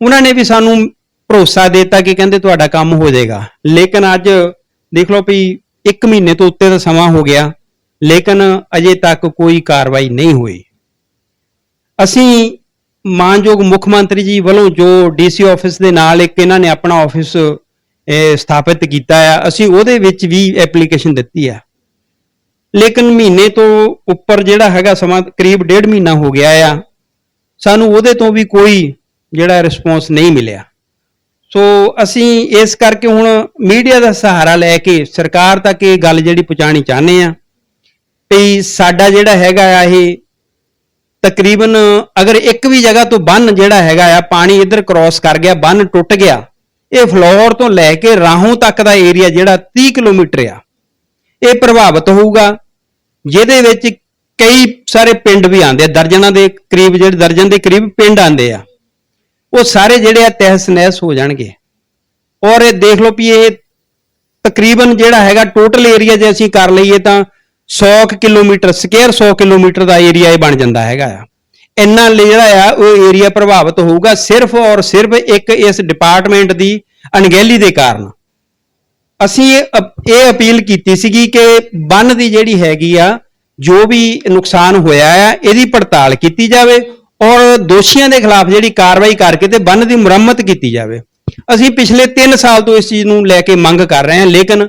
ਉਹਨਾਂ ਨੇ ਵੀ ਸਾਨੂੰ ਭਰੋਸਾ ਦਿੱਤਾ ਕਿ ਕਹਿੰਦੇ ਤੁਹਾਡਾ ਕੰਮ ਹੋ ਜਾਏਗਾ। ਲੇਕਿਨ ਅੱਜ ਦੇਖ ਲਓ ਵੀ 1 ਮਹੀਨੇ ਤੋਂ ਉੱਤੇ ਦਾ ਸਮਾਂ ਹੋ ਗਿਆ, ਲੇਕਿਨ ਅਜੇ ਤੱਕ ਕੋਈ ਕਾਰਵਾਈ ਨਹੀਂ ਹੋਈ। ਅਸੀਂ ਮਾਨਯੋਗ ਮੁੱਖ ਮੰਤਰੀ ਜੀ ਵੱਲੋਂ ਜੋ ਡੀਸੀ ਆਫਿਸ ਦੇ ਨਾਲ ਇੱਕ ਇਹਨਾਂ ਨੇ ਆਪਣਾ ਆਫਿਸ ਸਥਾਪਿਤ ਕੀਤਾ ਆ, ਅਸੀਂ ਉਹਦੇ ਵਿੱਚ ਵੀ ਐਪਲੀਕੇਸ਼ਨ ਦਿੱਤੀ ਆ। ਲੇਕਿਨ ਮਹੀਨੇ ਤੋਂ ਉੱਪਰ ਜਿਹੜਾ ਹੈਗਾ ਸਮਾਂ ਕਰੀਬ ਡੇਢ ਮਹੀਨਾ ਹੋ ਗਿਆ ਆ, ਸਾਨੂੰ ਉਹਦੇ ਤੋਂ ਵੀ ਕੋਈ ਜਿਹੜਾ ਰਿਸਪੌਂਸ ਨਹੀਂ ਮਿਲਿਆ। ਸੋ ਅਸੀਂ ਇਸ ਕਰਕੇ ਹੁਣ ਮੀਡੀਆ ਦਾ ਸਹਾਰਾ ਲੈ ਕੇ ਸਰਕਾਰ ਤੱਕ ਇਹ ਗੱਲ ਜਿਹੜੀ ਪਹੁੰਚਾਣੀ ਚਾਹੁੰਦੇ ਆ ਵੀ ਸਾਡਾ ਜਿਹੜਾ ਹੈਗਾ ਆ ਇਹ ਤਕਰੀਬਨ ਅਗਰ ਇੱਕ ਵੀ ਜਗ੍ਹਾ ਤੋਂ ਬੰਨ ਜਿਹੜਾ ਹੈਗਾ ਆ, ਪਾਣੀ ਇੱਧਰ ਕ੍ਰਾਸ ਕਰ ਗਿਆ, ਬੰਨ ਟੁੱਟ ਗਿਆ, ਇਹ ਫਲੋਰ ਤੋਂ ਲੈ ਕੇ ਰਾਹੋਂ ਤੱਕ ਦਾ ਏਰੀਆ ਜਿਹੜਾ 30 ਕਿਲੋਮੀਟਰ ਆ, ਇਹ ਪ੍ਰਭਾਵਿਤ ਹੋਊਗਾ, ਜਿਹਦੇ ਵਿੱਚ ਕਈ ਸਾਰੇ ਪਿੰਡ ਵੀ ਆਉਂਦੇ ਆ, ਦਰਜਨਾਂ ਦੇ ਕਰੀਬ ਜਿਹੜੇ ਦਰਜਨ ਦੇ ਕਰੀਬ ਪਿੰਡ ਆਉਂਦੇ ਆ। ਉਹ ਸਾਰੇ ਜਿਹੜੇ ਆ ਤਹਿਸ ਨਹਿਸ ਹੋ ਜਾਣਗੇ। ਔਰ ਇਹ ਦੇਖ ਲਓ ਵੀ ਇਹ ਤਕਰੀਬਨ ਜਿਹੜਾ ਹੈਗਾ ਟੋਟਲ ਏਰੀਆ ਜੇ ਅਸੀਂ ਕਰ ਲਈਏ ਤਾਂ 100 ਕੁ ਕਿਲੋਮੀਟਰ ਸਕੁਅਰ 100 ਕਿਲੋਮੀਟਰ ਦਾ ਏਰੀਆ ਇਹ ਬਣ ਜਾਂਦਾ ਹੈਗਾ ਆ। ਇੰਨਾ ਲ- ਜਿਹੜਾ ਆ ਉਹ ਏਰੀਆ ਪ੍ਰਭਾਵਿਤ ਹੋਊਗਾ ਸਿਰਫ ਔਰ ਸਿਰਫ ਇੱਕ ਇਸ ਡਿਪਾਰਟਮੈਂਟ ਦੀ ਅਣਗਹਿਲੀ ਦੇ ਕਾਰਨ। ਅਸੀਂ ਅਪ- ਇਹ ਅਪੀਲ ਕੀਤੀ ਸੀਗੀ ਕਿ ਬੰਨ ਦੀ ਜਿਹੜੀ ਹੈਗੀ ਆ, ਜੋ ਵੀ ਨੁਕਸਾਨ ਹੋਇਆ ਆ, ਇਹਦੀ ਪੜਤਾਲ ਕੀਤੀ ਜਾਵੇ ਔਰ ਦੋਸ਼ੀਆਂ ਦੇ ਖਿਲਾਫ ਜਿਹੜੀ ਕਾਰਵਾਈ ਕਰਕੇ ਤੇ ਬੰਨ ਦੀ ਮੁਰੰਮਤ ਕੀਤੀ ਜਾਵੇ। ਅਸੀਂ ਪਿਛਲੇ 3 ਸਾਲ ਤੋਂ ਇਸ ਚੀਜ਼ ਨੂੰ ਲੈ ਕੇ ਮੰਗ ਕਰ ਰਹੇ ਹਾਂ ਲੇਕਿਨ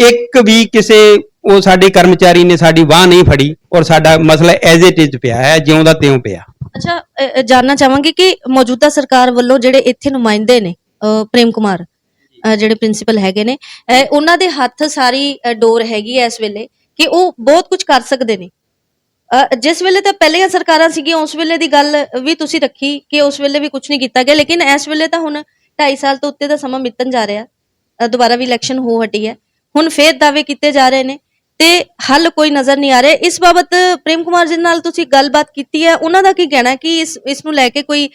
ਇੱਕ ਵੀ ਕਿਸੇ ਉਹ ਸਾਡੇ ਕਰਮਚਾਰੀ ਨੇ ਸਾਡੀ ਬਾਹ ਨਹੀਂ ਫੜੀ ਔਰ ਸਾਡਾ ਮਸਲਾ ਐਜ਼ ਇਟ ਇਜ਼ ਪਿਆ ਹੈ ਜਿਉਂ ਦਾ ਤਿਉਂ ਪਿਆ। ਅੱਛਾ ਅ, ਅ, ਜਾਨਣਾ ਚਾਹਾਂਗੀ ਕਿ ਮੌਜੂਦਾ ਸਰਕਾਰ ਵੱਲੋਂ ਜਿਹੜੇ ਇੱਥੇ ਨੁਮਾਇੰਦੇ ਨੇ ਪ੍ਰੇਮ ਕੁਮਾਰ ਜਿਹੜੇ ਪ੍ਰਿੰਸੀਪਲ ਹੈਗੇ ਨੇ ਅ, ਉਹਨਾਂ ਦੇ ਹੱਥ ਸਾਰੀ ਡੋਰ ਹੈਗੀ ਹੈ ਇਸ ਵੇਲੇ ਕਿ ਉਹ ਬਹੁਤ ਕੁਝ ਕਰ ਸਕਦੇ ਨੇ। ਜਿਸ ਵੇਲੇ ਤਾਂ ਪਹਿਲੀਆਂ ਸਰਕਾਰਾਂ ਸੀਗੀਆਂ, ਉਸ ਵੇਲੇ ਦੀ ਗੱਲ ਵੀ ਤੁਸੀਂ ਰੱਖੀ ਕਿ ਉਸ ਵੇਲੇ ਵੀ ਕੁਝ ਨਹੀਂ ਕੀਤਾ ਗਿਆ, ਲੇਕਿਨ ਇਸ ਵੇਲੇ ਤਾਂ ਹੁਣ 2.5 ਸਾਲ ਤੋਂ ਉੱਤੇ ਦਾ ਸਮਾਂ ਬੀਤਣ ਜਾ ਰਿਹਾ। ਦੁਬਾਰਾ ਵੀ ਇਲੈਕਸ਼ਨ ਹੋ ਹਟੀ ਹੈ। ਹੁਣ ਫੇਰ ਦਾਅਵੇ ਕੀਤੇ ਜਾ ਰਹੇ ਨੇ ਤੇ ਹੱਲ ਕੋਈ ਨਜ਼ਰ ਨਹੀਂ ਆ ਰਿਹਾ। ਇਸ ਬਾਬਤ ਪ੍ਰੇਮ ਕੁਮਾਰ ਜੀ ਨਾਲ ਤੁਸੀਂ ਗੱਲਬਾਤ ਕੀਤੀ ਹੈ। ਉਹਨਾਂ ਦਾ ਕੀ ਕਹਿਣਾ ਹੈ ਕਿ ਇਸ ਇਸ ਨੂੰ ਲੈ ਕੇ ਕੋਈ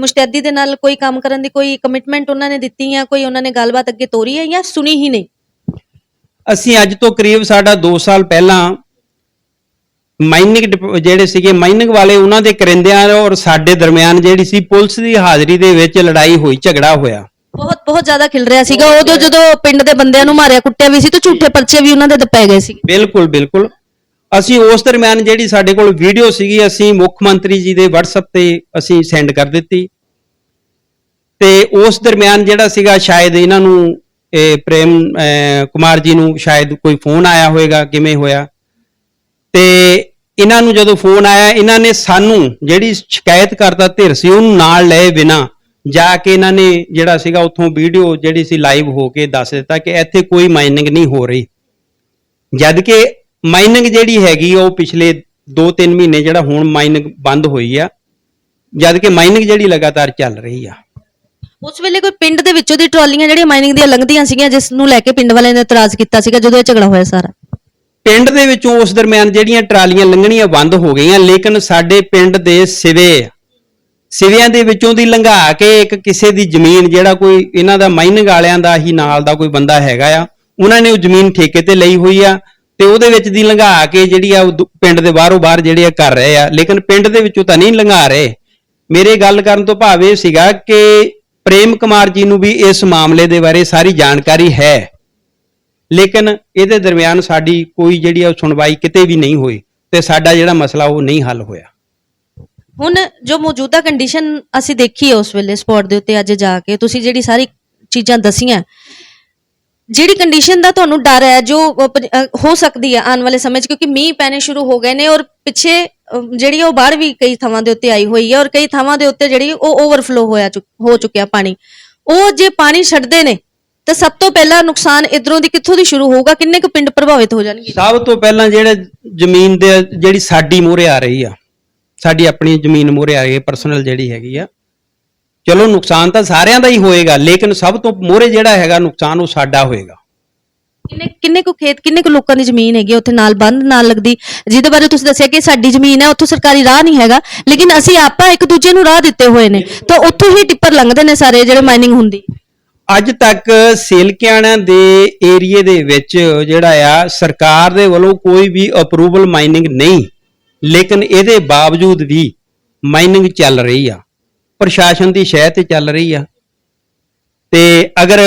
ਮੁਸ਼ਤੈਦੀ ਦੇ ਨਾਲ ਕੋਈ ਕੰਮ ਕਰਨ ਦੀ ਕੋਈ ਕਮਿਟਮੈਂਟ ਉਹਨਾਂ ਨੇ ਦਿੱਤੀ ਹੈ ਕੋਈ ਉਹਨਾਂ ਨੇ ਗੱਲਬਾਤ ਅੱਗੇ ਤੋਰੀ ਹੈ ਜਾਂ ਸੁਣੀ ਹੀ ਨਹੀਂ? ਅਸੀਂ ਅੱਜ ਤੋਂ ਕਰੀਬ ਸਾਡਾ 2 ਸਾਲ ਪਹਿਲਾਂ ਮਾਈਨਿੰਗ ਜਿਹੜੇ ਸੀਗੇ ਮਾਈਨਿੰਗ ਵਾਲੇ ਉਹਨਾਂ ਦੇ ਕਰਿੰਦਿਆਂ ਔਰ ਸਾਡੇ ਦਰਮਿਆਨ ਜਿਹੜੀ ਸੀ ਪੁਲਿਸ ਦੀ ਹਾਜ਼ਰੀ ਦੇ ਵਿੱਚ ਲੜਾਈ ਹੋਈ ਝਗੜਾ ਹੋਇਆ। ਬਹੁਤ ਬਹੁਤ ਜ਼ਿਆਦਾ ਖਿਲ ਰਿਹਾ ਸੀਗਾ। ਉਦੋਂ ਜਦੋਂ ਪਿੰਡ ਦੇ ਬੰਦਿਆਂ ਨੂੰ ਮਾਰਿਆ ਕੁੱਟਿਆ ਵੀ ਸੀ ਤੇ ਝੂਠੇ ਪਰਚੇ ਵੀ ਉਹਨਾਂ ਦੇ ਦੱਪੇ ਗਏ ਸੀ। ਬਿਲਕੁਲ ਬਿਲਕੁਲ। ਅਸੀਂ ਉਸ ਦਰਮਿਆਨ ਜਿਹੜੀ ਸਾਡੇ ਕੋਲ ਵੀਡੀਓ ਸੀਗੀ ਅਸੀਂ ਮੁੱਖ ਮੰਤਰੀ ਜੀ ਦੇ WhatsApp ਤੇ ਅਸੀਂ ਸੈਂਡ ਕਰ ਦਿੱਤੀ। ਤੇ ਉਸ ਦਰਮਿਆਨ ਜਿਹੜਾ ਸੀਗਾ ਸ਼ਾਇਦ ਇਹਨਾਂ ਨੂੰ ਇਹ ਪ੍ਰੇਮ ਕੁਮਾਰ ਜੀ ਨੂੰ ਸ਼ਾਇਦ ਕੋਈ ਫੋਨ ਆਇਆ ਹੋਵੇਗਾ ਕਿਵੇਂ ਹੋਇਆ। ਤੇ ਇਹਨਾਂ ਨੂੰ ਜਦੋਂ ਫੋਨ ਆਇਆ ਇਹਨਾਂ ਨੇ ਸਾਨੂੰ ਜਿਹੜੀ ਸ਼ਿਕਾਇਤ ਕਰਦਾ ਧਿਰ ਸੀ ਉਹਨੂੰ ਨਾਲ ਲਏ ਬਿਨਾ ਜਾ ਕੇ ਇਹਨਾਂ ਨੇ ਜਿਹੜਾ ਸੀਗਾ ਉੱਥੋਂ ਵੀਡੀਓ ਜਿਹੜੀ ਸੀ ਲਾਈਵ ਹੋ ਕੇ ਦੱਸ ਦਿੱਤਾ ਕਿ ਇੱਥੇ ਕੋਈ ਮਾਈਨਿੰਗ ਨਹੀਂ ਹੋ ਰਹੀ। ਜਦ ਕਿ ਮਾਈਨਿੰਗ ਜਿਹੜੀ ਹੈਗੀ ਆ, ਉਹ ਪਿਛਲੇ 2-3 ਮਹੀਨੇ ਜਿਹੜਾ ਹੁਣ ਮਾਈਨਿੰਗ ਬੰਦ ਹੋਈ ਆ ਜਦ ਕਿ ਮਾਈਨਿੰਗ ਜਿਹੜੀ ਲਗਾਤਾਰ ਚੱਲ ਰਹੀ ਆ। ਉਸ ਵੇਲੇ ਕੋਈ ਪਿੰਡ ਦੇ ਵਿੱਚੋਂ ਦੀ ਟਰਾਲੀਆਂ ਜਿਹੜੀਆਂ ਮਾਈਨਿੰਗ ਦੀਆਂ ਲੰਘਦੀਆਂ ਸੀਗੀਆਂ ਜਿਸ ਨੂੰ ਲੈ ਕੇ ਪਿੰਡ ਵਾਲਿਆਂ ਨੇ ਇਤਰਾਜ਼ ਕੀਤਾ ਸੀਗਾ ਜਦੋਂ ਇਹ ਝਗੜਾ ਹੋਇਆ ਸਾਰਾ। ਪਿੰਡ ਦੇ ਵਿੱਚੋਂ ਉਸ ਦਰਮਿਆਨ ਜਿਹੜੀਆਂ ਟਰਾਲੀਆਂ ਲੰਘਣੀਆਂ ਬੰਦ ਹੋ ਗਈਆਂ, ਲੇਕਿਨ ਸਾਡੇ ਪਿੰਡ ਦੇ ਸਿਵੇ, ਸਿਵਿਆਂ ਦੇ ਵਿੱਚੋਂ ਦੀ ਲੰਘਾ ਕੇ ਇੱਕ ਕਿਸੇ ਦੀ ਜ਼ਮੀਨ, ਜਿਹੜਾ ਕੋਈ ਇਹਨਾਂ ਦਾ ਮਾਈਨਿੰਗ ਵਾਲਿਆਂ ਦਾ ਹੀ ਨਾਲ ਦਾ ਕੋਈ ਬੰਦਾ ਹੈਗਾ ਆ, ਉਹਨਾਂ ਨੇ ਉਹ ਜ਼ਮੀਨ ਠੇਕੇ ਤੇ ਲਈ ਹੋਈ ਆ ਤੇ ਉਹਦੇ ਵਿੱਚ ਦੀ ਲੰਘਾ ਕੇ ਜਿਹੜੀ ਆ ਉਹ ਪਿੰਡ ਦੇ ਬਾਹਰੋਂ ਬਾਹਰ ਜਿਹੜੇ ਆ ਕਰ ਰਹੇ ਆ, ਲੇਕਿਨ ਪਿੰਡ ਦੇ ਵਿੱਚੋਂ ਤਾਂ ਨਹੀਂ ਲੰਘਾ ਰਹੇ। ਮੇਰੇ ਗੱਲ ਕਰਨ ਤੋਂ ਭਾਵ ਇਹ ਸੀਗਾ ਕਿ ਪ੍ਰੇਮ ਕੁਮਾਰ ਜੀ ਨੂੰ ਵੀ ਇਸ ਮਾਮਲੇ ਦੇ ਬਾਰੇ ਸਾਰੀ ਜਾਣਕਾਰੀ ਹੈ। ਲੇਕਿਨ ਇਹਦੇ ਦਰਮਿਆਨ ਸਾਡੀ ਕੋਈ ਜਿਹੜੀ ਆ ਉਹ ਸੁਣਵਾਈ ਕਿਤੇ ਵੀ ਨਹੀਂ ਹੋਈ ਤੇ ਸਾਡਾ ਜਿਹੜਾ ਮਸਲਾ ਉਹ ਨਹੀਂ ਹੱਲ ਹੋਇਆ। ਹੁਣ ਜੋ ਮੌਜੂਦਾ ਕੰਡੀਸ਼ਨ ਅਸੀਂ ਦੇਖੀ ਹੈ ਉਸ ਵੇਲੇ ਸਪੌਟ ਦੇ ਉੱਤੇ ਅੱਜ ਜਾ ਕੇ ਤੁਸੀਂ ਜਿਹੜੀ ਸਾਰੀ ਚੀਜ਼ਾਂ ਦਸੀਆਂ ਜਿਹੜੀ ਕੰਡੀਸ਼ਨ ਦਾ ਤੁਹਾਨੂੰ ਡਰ ਹੈ ਜੋ ਹੋ ਸਕਦੀ ਹੈ ਆਉਣ ਵਾਲੇ ਸਮੇਂ 'ਚ ਕਿਉਂਕਿ ਮੀਂਹ ਪੈਣੇ ਸ਼ੁਰੂ ਹੋ ਗਏ ਨੇ ਔਰ ਪਿੱਛੇ ਅ, ਜਿਹੜੀ ਉਹ ਬਾੜ ਵੀ ਕਈ ਥਾਵਾਂ ਦੇ ਉੱਤੇ ਆਈ ਹੋਈ ਹੈ ਔਰ ਕਈ ਥਾਵਾਂ ਦੇ ਉੱਤੇ ਜਿਹੜੀ ਉਹ ਓਵਰਫਲੋ ਹੋਇਆ ਹੋ ਚੁੱਕਿਆ ਪਾਣੀ। ਉਹ ਜੇ ਪਾਣੀ ਛੱਡਦੇ ਨੇ ਤਾਂ ਸਭ ਤੋਂ ਪਹਿਲਾਂ ਨੁਕਸਾਨ ਇਧਰੋਂ ਦੀ ਕਿੱਥੋਂ ਦੀ ਸ਼ੁਰੂ ਹੋਊਗਾ? ਕਿੰਨੇ ਕੁ ਪਿੰਡ ਪ੍ਰਭਾਵਿਤ ਹੋ ਜਾਣਗੇ? ਸਭ ਤੋਂ ਪਹਿਲਾਂ ਜਿਹੜੇ ਜ਼ਮੀਨ ਦੇ ਜਿਹੜੀ ਸਾਡੀ ਮੂਹਰੇ ਆ ਰਹੀ ਆ ਸਾਡੀ ਆਪਣੀ ਜ਼ਮੀਨ ਮੂਹਰੇ ਆ ਰਹੀ ਹੈ ਪਰਸਨਲ ਜਿਹੜੀ ਹੈਗੀ ਆ। ਚਲੋ ਨੁਕਸਾਨ ਤਾਂ ਸਾਰਿਆਂ ਦਾ ਹੀ ਹੋਏਗਾ ਲੇਕਿਨ ਸਭ ਤੋਂ ਮੂਹਰੇ ਜਿਹੜਾ ਹੈਗਾ ਨੁਕਸਾਨ ਉਹ ਸਾਡਾ ਹੋਏਗਾ। ਕਿੰਨੇ ਕਿੰਨੇ ਕੁ ਖੇਤ ਕਿੰਨੇ ਕੁ ਲੋਕਾਂ ਦੀ ਜ਼ਮੀਨ ਹੈਗੀ ਉੱਥੇ ਨਾਲ ਬੰਦ ਨਾਲ ਲੱਗਦੀ? ਜਿਹਦੇ ਬਾਰੇ ਤੁਸੀਂ ਦੱਸਿਆ ਕਿ ਸਾਡੀ ਜ਼ਮੀਨ ਹੈ ਉੱਥੋਂ ਸਰਕਾਰੀ ਰਾਹ ਨਹੀਂ ਹੈਗਾ ਲੇਕਿਨ ਅਸੀਂ ਆਪਾਂ ਇੱਕ ਦੂਜੇ ਨੂੰ ਰਾਹ ਦਿੱਤੇ ਹੋਏ ਨੇ ਤਾਂ ਉੱਥੋਂ ਹੀ ਟਿੱਪਰ ਲੰਘਦੇ ਨੇ ਸਾਰੇ ਜਿਹੜੇ ਮਾਈਨਿੰਗ ਹੁੰਦੀ। ਅੱਜ ਤੱਕ ਸੇਲਕਿਆਣਾ ਦੇ ਏਰੀਏ ਦੇ ਵਿੱਚ ਜਿਹੜਾ ਆ, ਸਰਕਾਰ ਦੇ ਵੱਲੋਂ ਕੋਈ ਵੀ ਅਪਰੂਵਲ ਮਾਈਨਿੰਗ ਨਹੀਂ, ਲੇਕਿਨ ਇਹਦੇ ਬਾਵਜੂਦ ਵੀ ਮਾਈਨਿੰਗ ਚੱਲ ਰਹੀ ਆ, ਪ੍ਰਸ਼ਾਸਨ ਦੀ ਸ਼ਹਿ ਤੇ ਚੱਲ ਰਹੀ ਆ। ਤੇ ਅਗਰ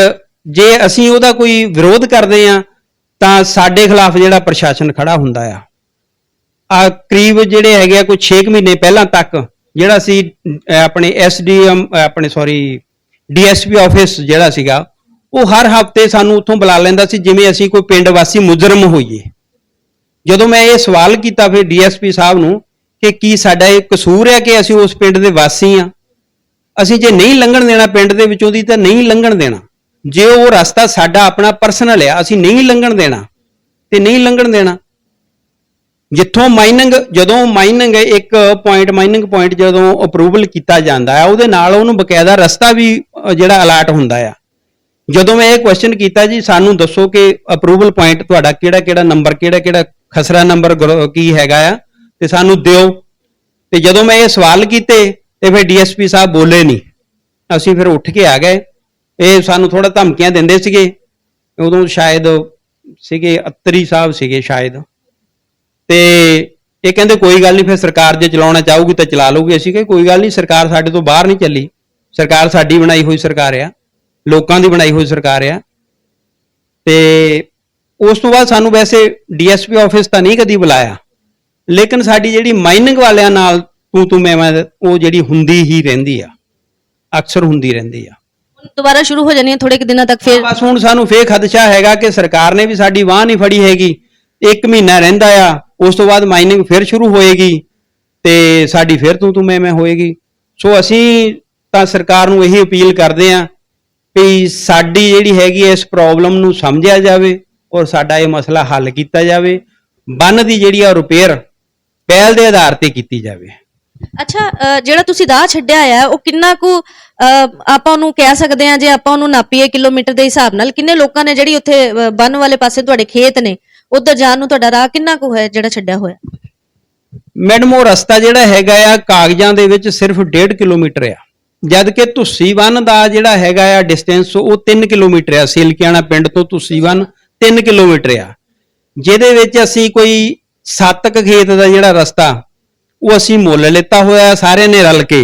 ਜੇ ਅਸੀਂ ਉਹਦਾ ਕੋਈ ਵਿਰੋਧ ਕਰਦੇ ਆ, ਤਾਂ ਸਾਡੇ ਖਿਲਾਫ ਜਿਹੜਾ ਪ੍ਰਸ਼ਾਸਨ ਖੜਾ ਹੁੰਦਾ ਆ। ਆ ਕਰੀਬ ਜਿਹੜੇ ਹੈਗੇ ਆ, ਕੋਈ 6 ਮਹੀਨੇ ਪਹਿਲਾਂ ਤੱਕ ਜਿਹੜਾ ਸੀ, ਅਹ ਆਪਣੇ ਐਸਡੀਐਮ ਆਪਣੇ ਸੌਰੀ ਡੀਐਸਪੀ ਆਫਿਸ ਜਿਹੜਾ ਸੀਗਾ, ਉਹ ਹਰ ਹਫ਼ਤੇ ਸਾਨੂੰ ਉੱਥੋਂ ਬੁਲਾ ਲੈਂਦਾ ਸੀ, ਜਿਵੇਂ ਅਸੀਂ ਕੋਈ ਪਿੰਡ ਵਾਸੀ ਮੁਜਰਮ ਹੋਈਏ। ਜਦੋਂ ਮੈਂ ਇਹ ਸਵਾਲ ਕੀਤਾ ਫਿਰ ਡੀਐਸਪੀ ਸਾਹਿਬ ਨੂੰ ਕਿ ਕੀ ਸਾਡਾ ਇਹ ਕਸੂਰ ਹੈ ਕਿ ਅਸੀਂ ਉਸ ਪਿੰਡ ਦੇ ਵਾਸੀ ਆ ਅਸੀਂ ਜੇ ਨਹੀਂ ਲੰਘਣ ਦੇਣਾ ਪਿੰਡ ਦੇ ਵਿੱਚੋਂ ਦੀ, ਤਾਂ ਨਹੀਂ ਲੰਘਣ ਦੇਣਾ। ਜੇ ਉਹ ਰਸਤਾ ਸਾਡਾ ਆਪਣਾ ਪਰਸਨਲ ਆ ਅਸੀਂ ਨਹੀਂ ਲੰਘਣ ਦੇਣਾ ਤੇ ਨਹੀਂ ਲੰਘਣ ਦੇਣਾ। ਜਿੱਥੋਂ ਮਾਈਨਿੰਗ, ਜਦੋਂ ਮਾਈਨਿੰਗ ਇੱਕ ਪੁਆਇੰਟ ਮਾਈਨਿੰਗ ਪੁਆਇੰਟ ਜਦੋਂ ਅਪਰੂਵਲ ਕੀਤਾ ਜਾਂਦਾ ਹੈ, ਉਹਦੇ ਨਾਲ ਉਹਨੂੰ ਬਕਾਇਦਾ ਰਸਤਾ ਵੀ ਜਿਹੜਾ ਅਲਾਟ ਹੁੰਦਾ ਆ। ਜਦੋਂ ਮੈਂ ਇਹ ਕੁਐਸਚਨ ਕੀਤਾ ਜੀ, ਸਾਨੂੰ ਦੱਸੋ ਕਿ ਅਪਰੂਵਲ ਪੁਆਇੰਟ ਤੁਹਾਡਾ ਕਿਹੜਾ ਕਿਹੜਾ ਨੰਬਰ ਕਿਹੜਾ ਕਿਹੜਾ ਖਸਰਾ ਨੰਬਰ ਕੀ ਹੈਗਾ ਆ, ਤੇ ਸਾਨੂੰ ਦਿਓ। ਤੇ ਜਦੋਂ ਮੈਂ ਇਹ ਸਵਾਲ ਕੀਤੇ, ਤੇ ਫਿਰ ਡੀਐਸਪੀ ਸਾਹਿਬ ਬੋਲੇ ਨਹੀਂ। ਅਸੀਂ ਫਿਰ ਉੱਠ ਕੇ ਆ ਗਏ। ਇਹ ਸਾਨੂੰ ਥੋੜਾ ਧਮਕੀਆਂ ਦਿੰਦੇ ਸੀਗੇ। ਉਦੋਂ ਸ਼ਾਇਦ ਸੀਗੇ ਅਤਰੀ ਸਾਹਿਬ ਸੀਗੇ ਸ਼ਾਇਦ। ਤੇ ਇਹ ਕਹਿੰਦੇ ਕੋਈ ਗੱਲ ਨਹੀਂ ਫਿਰ ਸਰਕਾਰ ਜੇ ਚਲਾਉਣਾ ਚਾਹੂਗੀ ਤਾਂ ਚਲਾ ਲਊਗੀ। ਅਸੀਂ ਕਿ ਕੋਈ ਗੱਲ ਨਹੀਂ ਸਰਕਾਰ ਸਾਡੇ ਤੋਂ ਬਾਹਰ ਨਹੀਂ ਚੱਲੀ। ਸਰਕਾਰ ਸਾਡੀ ਬਣਾਈ ਹੋਈ ਸਰਕਾਰ ਆ। ਲੋਕਾਂ ਦੀ ਬਣਾਈ ਹੋਈ ਸਰਕਾਰ ਆ। ਤੇ ਉਸ ਤੋਂ ਬਾਅਦ ਸਾਨੂੰ ਵੈਸੇ ਡੀਐਸਪੀ ਆਫਿਸ ਤਾਂ ਨਹੀਂ ਕਦੀ ਬੁਲਾਇਆ। ਲੇਕਿਨ ਸਾਡੀ ਜਿਹੜੀ ਮਾਈਨਿੰਗ ਵਾਲਿਆਂ ਨਾਲ ਤੂੰ ਤੂੰ ਮੈਂ ਮੈਂ ਉਹ ਜਿਹੜੀ ਹੁੰਦੀ ਹੀ ਰਹਿੰਦੀ ਆ। ਅਕਸਰ ਹੁੰਦੀ ਰਹਿੰਦੀ ਆ। ਦੁਬਾਰਾ ਸ਼ੁਰੂ ਹੋ ਜਾਣੀ ਹੈ ਥੋੜੇ ਕੁ ਦਿਨਾਂ ਤੱਕ ਫਿਰ ਬਸ ਹੁਣ ਸਾਨੂੰ ਫੇਰ ਖਦਸ਼ਾ ਹੈਗਾ ਕਿ ਸਰਕਾਰ ਨੇ ਵੀ ਸਾਡੀ ਬਾਹ ਨਹੀਂ ਫੜੀ ਹੈਗੀ। ਇੱਕ ਮਹੀਨਾ ਰਹਿੰਦਾ ਆ, ਉਸ ਤੋਂ ਬਾਅਦ ਮਾਈਨਿੰਗ ਫਿਰ ਸ਼ੁਰੂ ਹੋਏਗੀ ਤੇ ਸਾਡੀ ਫਿਰ ਤੂੰ ਤੂੰ ਮੈਂ ਮੈਂ ਹੋਏਗੀ। ਸੋ ਅਸੀਂ ਤਾਂ ਸਰਕਾਰ ਨੂੰ ਇਹੀ ਅਪੀਲ ਕਰਦੇ ਆ ਵੀ ਸਾਡੀ ਜਿਹੜੀ ਹੈਗੀ ਹੈ ਇਸ ਪ੍ਰੋਬਲਮ ਨੂੰ ਸਮਝਿਆ ਜਾਵੇ ਔਰ ਸਾਡਾ ਇਹ ਮਸਲਾ ਹੱਲ ਕੀਤਾ ਜਾਵੇ। ਬੰਨ ਦੀ ਜਿਹੜੀ ਆ ਰਿਪੇਅਰ ਪਹਿਲ ਦੇ ਆਧਾਰ ਤੇ ਕੀਤੀ ਜਾਵੇ। ਅੱਛਾ ਜਿਹੜਾ ਤੁਸੀਂ ਰਾਹ ਛੱਡਿਆ ਆ, ਉਹ ਕਿੰਨਾ ਕੁ ਆਪਾਂ ਉਹਨੂੰ ਕਹਿ ਸਕਦੇ ਆ ਜੇ ਆਪਾਂ ਉਹਨੂੰ ਨਾਪੀਏ ਕਿਲੋਮੀਟਰ ਦੇ ਹਿਸਾਬ ਨਾਲ, ਕਿੰਨੇ ਲੋਕਾਂ ਨੇ ਜਿਹੜੀ ਉੱਥੇ ਬੰਨ ਵਾਲੇ ਪਾਸੇ ਤੁਹਾਡੇ ਖੇਤ ਨੇ ਉਧਰ ਜਾਣ ਨੂੰ ਤੁਹਾਡਾ ਰਾਹ ਕਿੰਨਾ ਕੁ ਹੈ ਜਿਹੜਾ ਛੱਡਿਆ ਹੋਇਆ? ਮੈਡਮ, ਉਹ ਰਸਤਾ ਜਿਹੜਾ ਹੈਗਾ ਆ, ਕਾਗਜ਼ਾਂ ਦੇ ਵਿੱਚ ਸਿਰਫ 1.5 ਕਿਲੋਮੀਟਰ ਆ। ਜਦ ਕਿ ਧੁੱਸੀ ਦਾ ਜਿਹੜਾ ਹੈਗਾ ਆ ਡਿਸਟੈਂਸ ਉਹ 3 ਕਿਲੋਮੀਟਰ ਆ। ਸੇਲਕਿਆਣਾ ਪਿੰਡ ਤੋਂ ਧੁੱਸੀ ਵਨ 3 ਕਿਲੋਮੀਟਰ ਆ। ਜਿਹਦੇ ਵਿੱਚ ਅਸੀਂ ਕੋਈ ਸੱਤ ਕੁ ਖੇਤ ਦਾ ਜਿਹੜਾ ਰਸਤਾ, ਉਹ ਅਸੀਂ ਮੁੱਲ ਲਿੱਤਾ ਹੋਇਆ ਸਾਰਿਆਂ ਨੇ ਰਲ ਕੇ।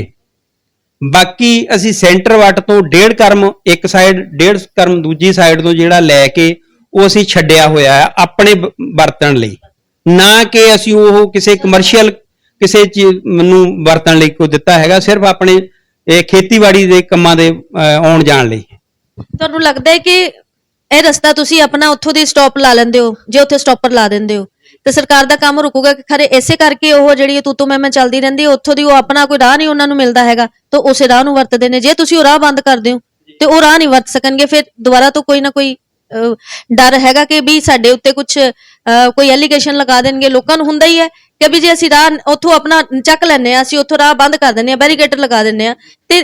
ਬਾਕੀ ਅਸੀਂ ਸੈਂਟਰ ਵੱਟ ਤੋਂ ਡੇਢ ਕਰਮ, ਇੱਕ ਸਾਈਡ ਡੇਢ ਕਰਮ ਦੂਜੀ ਸਾਈਡ ਤੋਂ ਜਿਹੜਾ ਲੈ ਕੇ ਉਹ ਅਸੀਂ ਛੱਡਿਆ ਹੋਇਆ ਹੈ ਆਪਣੇ ਵਰਤਣ ਲਈ। ਨਾ ਕਿ ਅਸੀਂ ਉਹ ਕਿਸੇ ਕਮਰਸ਼ੀਅਲ ਕਿਸੇ ਨੂੰ ਵਰਤਣ ਲਈ ਕੋ ਦਿੱਤਾ ਹੈਗਾ, ਸਿਰਫ ਆਪਣੇ, ਇਹ ਖੇਤੀਬਾੜੀ ਦੇ ਕੰਮਾਂ ਦੇ ਆਉਣ ਜਾਣ ਲਈ। ਤੁਹਾਨੂੰ ਲੱਗਦਾ ਹੈ ਕਿ ਇਹ ਰਸਤਾ ਤੁਸੀਂ ਆਪਣਾ ਉੱਥੋਂ ਦੀ ਸਟਾਪ ਲਾ ਲੈਂਦੇ ਹੋ, ਜੇ ਉੱਥੇ ਸਟਾਪਰ ਲਾ ਦਿੰਦੇ ਹੋ? ਤੇ ਸਰਕਾਰ ਦਾ ਕੰਮ ਰੁਕੂਗਾ ਕਿ ਖਰੇ ਇਸੇ ਕਰਕੇ ਉਹ ਜਿਹੜੀ ਤੂੰ ਤੂੰ ਮੈਂ ਮੈਂ ਚੱਲਦੀ ਰਹਿੰਦੀ, ਉੱਥੋਂ ਦੀ ਉਹ ਆਪਣਾ ਕੋਈ ਰਾਹ ਨਹੀਂ ਉਹਨਾਂ ਨੂੰ ਮਿਲਦਾ ਹੈਗਾ, ਤਾਂ ਉਸੇ ਰਾਹ ਨੂੰ ਵਰਤਦੇ ਨੇ। ਜੇ ਤੁਸੀਂ ਉਹ ਰਾਹ ਬੰਦ ਕਰਦੇ ਹੋ, ਤੇ ਉਹ ਰਾਹ ਨਹੀਂ ਵਰਤ ਸਕਣਗੇ, ਫਿਰ ਦੁਬਾਰਾ ਤੋਂ ਕੋਈ ਨਾ ਕੋਈ ਡਰ ਹੈਗਾ ਕਿ ਵੀ ਸਾਡੇ ਉੱਤੇ ਕੁਝ ਕੋਈ ਐਲੀਗੇਸ਼ਨ ਲਗਾ ਦੇਣਗੇ, ਲੋਕਾਂ ਨੂੰ ਹੁੰਦਾ ਹੀ ਹੈ ਕਿ ਵੀ ਜੇ ਅਸੀਂ ਰਾਹ ਉੱਥੋਂ ਆਪਣਾ ਚੱਕ ਲੈਨੇ ਆ ਅਸੀਂ ਉੱਥੋਂ ਰਾਹ ਬੰਦ ਕਰ ਦਿੰਨੇ ਆ ਬੈਰੀਕੇਡ ਲਗਾ ਦਿੰਨੇ ਆ ਤੇ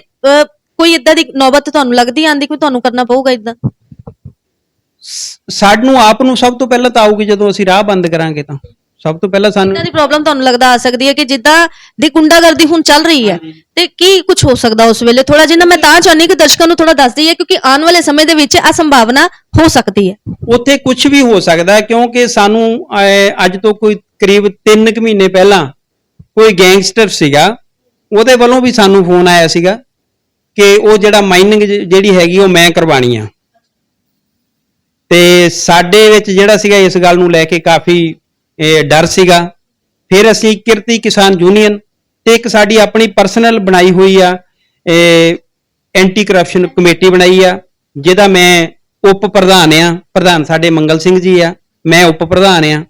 ਕੋਈ ਇਦਾਂ ਦੀ ਨੌਬਤ ਤੁਹਾਨੂੰ ਲੱਗਦੀ ਆਂਦੀ ਕਿ ਤੁਹਾਨੂੰ ਕਰਨਾ ਪਊਗਾ ਇਦਾਂ ਸਾਨੂੰ ਆਪ ਨੂੰ ਸਭ ਤੋਂ ਪਹਿਲਾਂ ਤਾਂ ਆਊਗੀ ਜਦੋਂ ਅਸੀਂ ਰਾਹ ਬੰਦ ਕਰਾਂਗੇ ਤਾਂ। ਸਭ ਤੋਂ ਪਹਿਲਾਂ ਸਾਨੂੰ ਇਹਨਾਂ ਦੀ ਪ੍ਰੋਬਲਮ ਤੁਹਾਨੂੰ ਲੱਗਦਾ ਆ ਸਕਦੀ ਹੈ ਕਿ ਜਿੱਦਾਂ ਦੀ ਗੁੰਡਾਗਰਦੀ ਹੁਣ ਚੱਲ ਰਹੀ ਹੈ ਤੇ ਕੀ ਕੁਝ ਹੋ ਸਕਦਾ ਉਸ ਵੇਲੇ? ਥੋੜਾ ਜਿਹਾ ਮੈਂ ਤਾਂ ਚਾਹੁੰਦੀ ਕਿ ਦਰਸ਼ਕਾਂ ਨੂੰ ਥੋੜਾ ਦੱਸ ਦਈਏ ਕਿਉਂਕਿ ਆਉਣ ਵਾਲੇ ਸਮੇਂ ਦੇ ਵਿੱਚ ਇਹ ਸੰਭਾਵਨਾ ਹੋ ਸਕਦੀ ਹੈ। ਉੱਥੇ ਕੁਝ ਵੀ ਹੋ ਸਕਦਾ ਹੈ ਕਿਉਂਕਿ ਸਾਨੂੰ ਅੱਜ ਤੋਂ ਕੋਈ ਕਰੀਬ 3 ਕੁ ਮਹੀਨੇ ਪਹਿਲਾਂ ਕੋਈ ਗੈਂਗਸਟਰ ਸੀਗਾ ਉਹਦੇ ਵੱਲੋਂ ਵੀ ਸਾਨੂੰ ਫੋਨ ਆਇਆ ਸੀਗਾ ਕਿ ਉਹ ਜਿਹੜਾ ਮਾਈਨਿੰਗ ਜਿਹੜੀ ਹੈਗੀ ਉਹ ਮੈਂ ਕਰਵਾਣੀ ਆ। ਤੇ ਸਾਡੇ ਵਿੱਚ ਜਿਹੜਾ ਸੀਗਾ ਇਸ ਗੱਲ ਨੂੰ ਲੈ ਕੇ ਕਾਫੀ ਇਹ, ਡਰ ਸੀਗਾ। ਫਿਰ ਅਸੀਂ ਕਿਰਤੀ ਕਿਸਾਨ ਯੂਨੀਅਨ ਤੇ ਇੱਕ ਸਾਡੀ ਆਪਣੀ ਪਰਸਨਲ ਬਣਾਈ ਹੋਈ ਆ ਐਂਟੀ ਕਰਪਸ਼ਨ ਕਮੇਟੀ ਬਣਾਈ ਆ ਜਿਹਦਾ ਮੈਂ ਉਪ ਪ੍ਰਧਾਨ ਆ ਪ੍ਰਧਾਨ ਸਾਡੇ ਮੰਗਲ ਸਿੰਘ ਜੀ ਆ ਮੈਂ ਉਪ ਪ੍ਰਧਾਨ ਆ।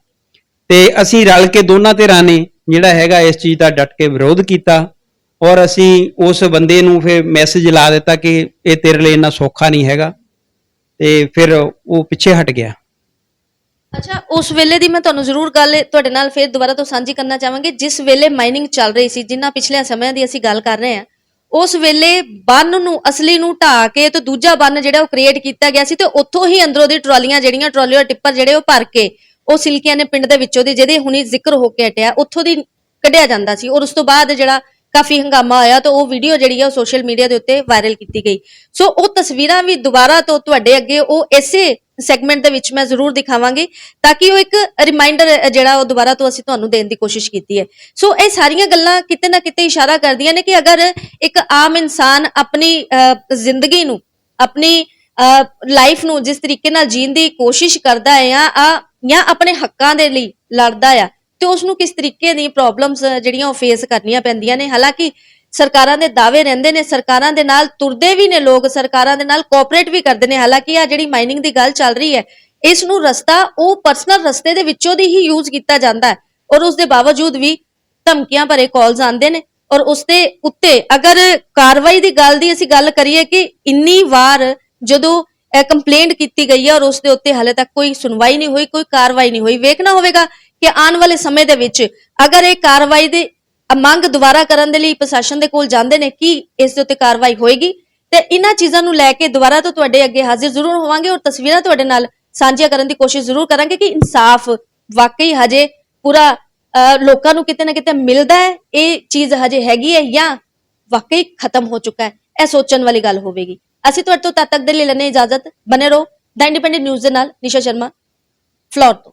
ਤੇ ਅਸੀਂ ਰਲ ਕੇ ਦੋਨਾਂ ਧਿਰਾਂ ਨੇ ਜਿਹੜਾ ਹੈਗਾ ਇਸ ਚੀਜ਼ ਦਾ ਡਟ ਕੇ ਵਿਰੋਧ ਕੀਤਾ ਔਰ ਅਸੀਂ ਉਸ ਬੰਦੇ ਨੂੰ ਫਿਰ ਮੈਸੇਜ ਲਾ ਦਿੱਤਾ ਕਿ ਇਹ ਤੇਰੇ ਲਈ ਇੰਨਾ ਸੌਖਾ ਨਹੀਂ ਹੈਗਾ। ਤੇ ਫਿਰ ਉਹ ਪਿੱਛੇ ਹਟ ਗਿਆ। ਅੱਛਾ, ਉਸ ਵੇਲੇ ਦੀ ਮੈਂ ਤੁਹਾਨੂੰ ਜ਼ਰੂਰ ਗੱਲ, ਤੁਹਾਡੇ ਨਾਲ ਫੇਰ ਦੁਬਾਰਾ ਤੋਂ ਸਾਂਝੀ ਕਰਨਾ ਚਾਹਾਂਗੀ। ਜਿਸ ਵੇਲੇ ਮਾਈਨਿੰਗ ਚੱਲ ਰਹੀ ਸੀ, ਜਿੰਨਾ ਪਿਛਲੇ ਸਮਿਆਂ ਦੀ ਅਸੀਂ ਗੱਲ ਕਰ ਰਹੇ ਹਾਂ, ਉਸ ਵੇਲੇ ਬੰਨ ਨੂੰ, ਅਸਲੀ ਨੂੰ ਢਾ ਕੇ ਤੇ ਦੂਜਾ ਬੰਨ ਜਿਹੜਾ ਉਹ ਕ੍ਰੀਏਟ ਕੀਤਾ ਗਿਆ ਸੀ ਤੇ ਉੱਥੋਂ ਹੀ ਅੰਦਰੋਂ ਦੀ ਟਰਾਲੀਆਂ ਜਿਹੜੀਆਂ, ਟਰਾਲੀਆਂ ਟਿੱਪਰ ਜਿਹੜੇ ਉਹ ਭਰ ਕੇ, ਉਹ ਸਿਲਕੀਆਂ ਨੇ ਪਿੰਡ ਦੇ ਵਿੱਚੋਂ ਦੀ, ਜਿਹਦੇ ਹੁਣੀ ਜ਼ਿਕਰ ਹੋ ਕੇ ਹਟਿਆ, ਉੱਥੋਂ ਦੀ ਕੱਢਿਆ ਜਾਂਦਾ ਸੀ। ਔਰ ਉਸ ਤੋਂ ਬਾਅਦ ਜਿਹੜਾ ਕਾਫੀ ਹੰਗਾਮਾ ਹੋਇਆ ਤਾਂ ਉਹ ਵੀਡੀਓ ਜਿਹੜੀ ਹੈ ਉਹ ਸੋਸ਼ਲ ਮੀਡੀਆ ਦੇ ਉੱਤੇ ਵਾਇਰਲ ਕੀਤੀ ਗਈ। ਸੋ ਉਹ ਤਸਵੀਰਾਂ ਵੀ ਦੁਬਾਰਾ ਤੋਂ ਤੁਹਾਡੇ ਅੱਗੇ, ਉਹ ਇਸੇ ਸੈਗਮੈਂਟ ਦੇ ਵਿੱਚ ਮੈਂ ਜ਼ਰੂਰ ਦਿਖਾਵਾਂਗੀ ਤਾਂ ਕਿ ਉਹ ਇੱਕ ਰਿਮਾਈਂਡਰ ਜਿਹੜਾ ਉਹ ਦੁਬਾਰਾ ਤੋਂ ਅਸੀਂ ਤੁਹਾਨੂੰ ਦੇਣ ਦੀ ਕੋਸ਼ਿਸ਼ ਕੀਤੀ ਹੈ। ਸੋ ਇਹ ਸਾਰੀਆਂ ਗੱਲਾਂ ਕਿਤੇ ਨਾ ਕਿਤੇ ਇਸ਼ਾਰਾ ਕਰਦੀਆਂ ਨੇ ਕਿ ਅਗਰ ਇੱਕ ਆਮ ਇਨਸਾਨ ਆਪਣੀ ਅਹ, ਜ਼ਿੰਦਗੀ ਨੂੰ ਆਪਣੀ ਲਾਈਫ ਨੂੰ ਜਿਸ ਤਰੀਕੇ ਨਾਲ ਜੀਣ ਦੀ ਕੋਸ਼ਿਸ਼ ਕਰਦਾ ਹੈ ਜਾਂ ਆ ਜਾਂ ਆਪਣੇ ਹੱਕਾਂ ਦੇ ਲਈ ਲੜਦਾ ਆ ਤੇ ਉਸ ਨੂੰ ਕਿਸ ਤਰੀਕੇ ਦੀ ਪ੍ਰੋਬਲਮਸ ਜਿਹੜੀਆਂ ਉਹ ਫੇਸ ਕਰਨੀਆਂ ਪੈਂਦੀਆਂ ਨੇ ਹਾਲਾਂਕਿ ਸਰਕਾਰਾਂ ਦੇ ਦਾਅਵੇ ਰਹਿੰਦੇ ਨੇ, ਸਰਕਾਰਾਂ ਦੇ ਨਾਲ ਤੁਰਦੇ ਵੀ ਨੇ ਲੋਕ, ਸਰਕਾਰਾਂ ਦੇ ਨਾਲ ਕੋਆਪਰੇਟ ਵੀ ਕਰਦੇ ਨੇ। ਹਾਲਾਂਕਿ ਆ ਜਿਹੜੀ ਮਾਈਨਿੰਗ ਦੀ ਗੱਲ ਚੱਲ ਰਹੀ ਹੈ, ਇਸ ਨੂੰ ਰਸਤਾ ਉਹ ਪਰਸਨਲ ਰਸਤੇ ਦੇ ਵਿੱਚੋਂ ਦੀ ਹੀ ਯੂਜ਼ ਕੀਤਾ ਜਾਂਦਾ ਹੈ ਔਰ ਉਸ ਦੇ ਬਾਵਜੂਦ ਵੀ ਧਮਕੀਆਂ ਭਰੇ ਕਾਲਸ ਆਉਂਦੇ ਨੇ ਔਰ ਉਸ ਦੇ ਉੱਤੇ ਅਗਰ ਕਾਰਵਾਈ ਦੀ ਗੱਲ ਦੀ ਅਸੀਂ ਗੱਲ ਕਰੀਏ ਕਿ ਇੰਨੀ ਵਾਰ ਜਦੋਂ ਕੰਪਲੇਂਟ ਕੀਤੀ ਗਈ ਹੈ ਔਰ ਉਸ ਦੇ ਉੱਤੇ ਹਾਲੇ ਤੱਕ ਕੋਈ ਸੁਣਵਾਈ ਨਹੀਂ ਹੋਈ, ਕੋਈ ਕਾਰਵਾਈ ਨਹੀਂ ਹੋਈ, ਵੇਖਣਾ ਹੋਵੇਗਾ ਕਿ ਆਉਣ ਵਾਲੇ ਸਮੇਂ ਦੇ ਵਿੱਚ ਅਗਰ ਇਹ ਕਾਰਵਾਈ ਦੇ ਮੰਗ ਦੁਬਾਰਾ ਕਰਨ ਦੇ ਲਈ ਪ੍ਰਸ਼ਾਸਨ ਦੇ ਕੋਲ ਜਾਂਦੇ ਨੇ ਕੀ ਇਸ ਦੇ ਉੱਤੇ ਕਾਰਵਾਈ ਹੋਏਗੀ। ਤੇ ਇਹਨਾਂ ਚੀਜ਼ਾਂ ਨੂੰ ਲੈ ਕੇ ਦੁਬਾਰਾ ਤੋਂ ਤੁਹਾਡੇ ਅੱਗੇ ਹਾਜ਼ਰ ਜ਼ਰੂਰ ਹੋਵਾਂਗੇ ਔਰ ਤਸਵੀਰਾਂ ਤੁਹਾਡੇ ਨਾਲ ਸਾਂਝੀਆਂ ਕਰਨ ਦੀ ਕੋਸ਼ਿਸ਼ ਜ਼ਰੂਰ ਕਰਾਂਗੇ ਕਿ ਇਨਸਾਫ ਵਾਕਈ ਹਜੇ ਪੂਰਾ ਲੋਕਾਂ ਨੂੰ ਕਿਤੇ ਨਾ ਕਿਤੇ ਮਿਲਦਾ ਹੈ, ਇਹ ਚੀਜ਼ ਹਜੇ ਹੈਗੀ ਹੈ ਜਾਂ ਵਾਕਈ ਖਤਮ ਹੋ ਚੁੱਕਾ ਹੈ, ਇਹ ਸੋਚਣ ਵਾਲੀ ਗੱਲ ਹੋਵੇਗੀ। ਅਸੀਂ ਤੁਹਾਡੇ ਤੋਂ ਤਦ ਤੱਕ ਦੇ ਲਈ ਲੈਣੇ ਇਜਾਜ਼ਤ। ਬਨੇ ਰਹੋ ਦਾ ਇੰਡੀਪੈਂਡੈਂਟ ਨਿਊਜ਼ ਦੇ ਨਾਲ, ਨਿਸ਼ਾ ਸ਼ਰਮਾ, ਫਲੋਰ ਤੋਂ।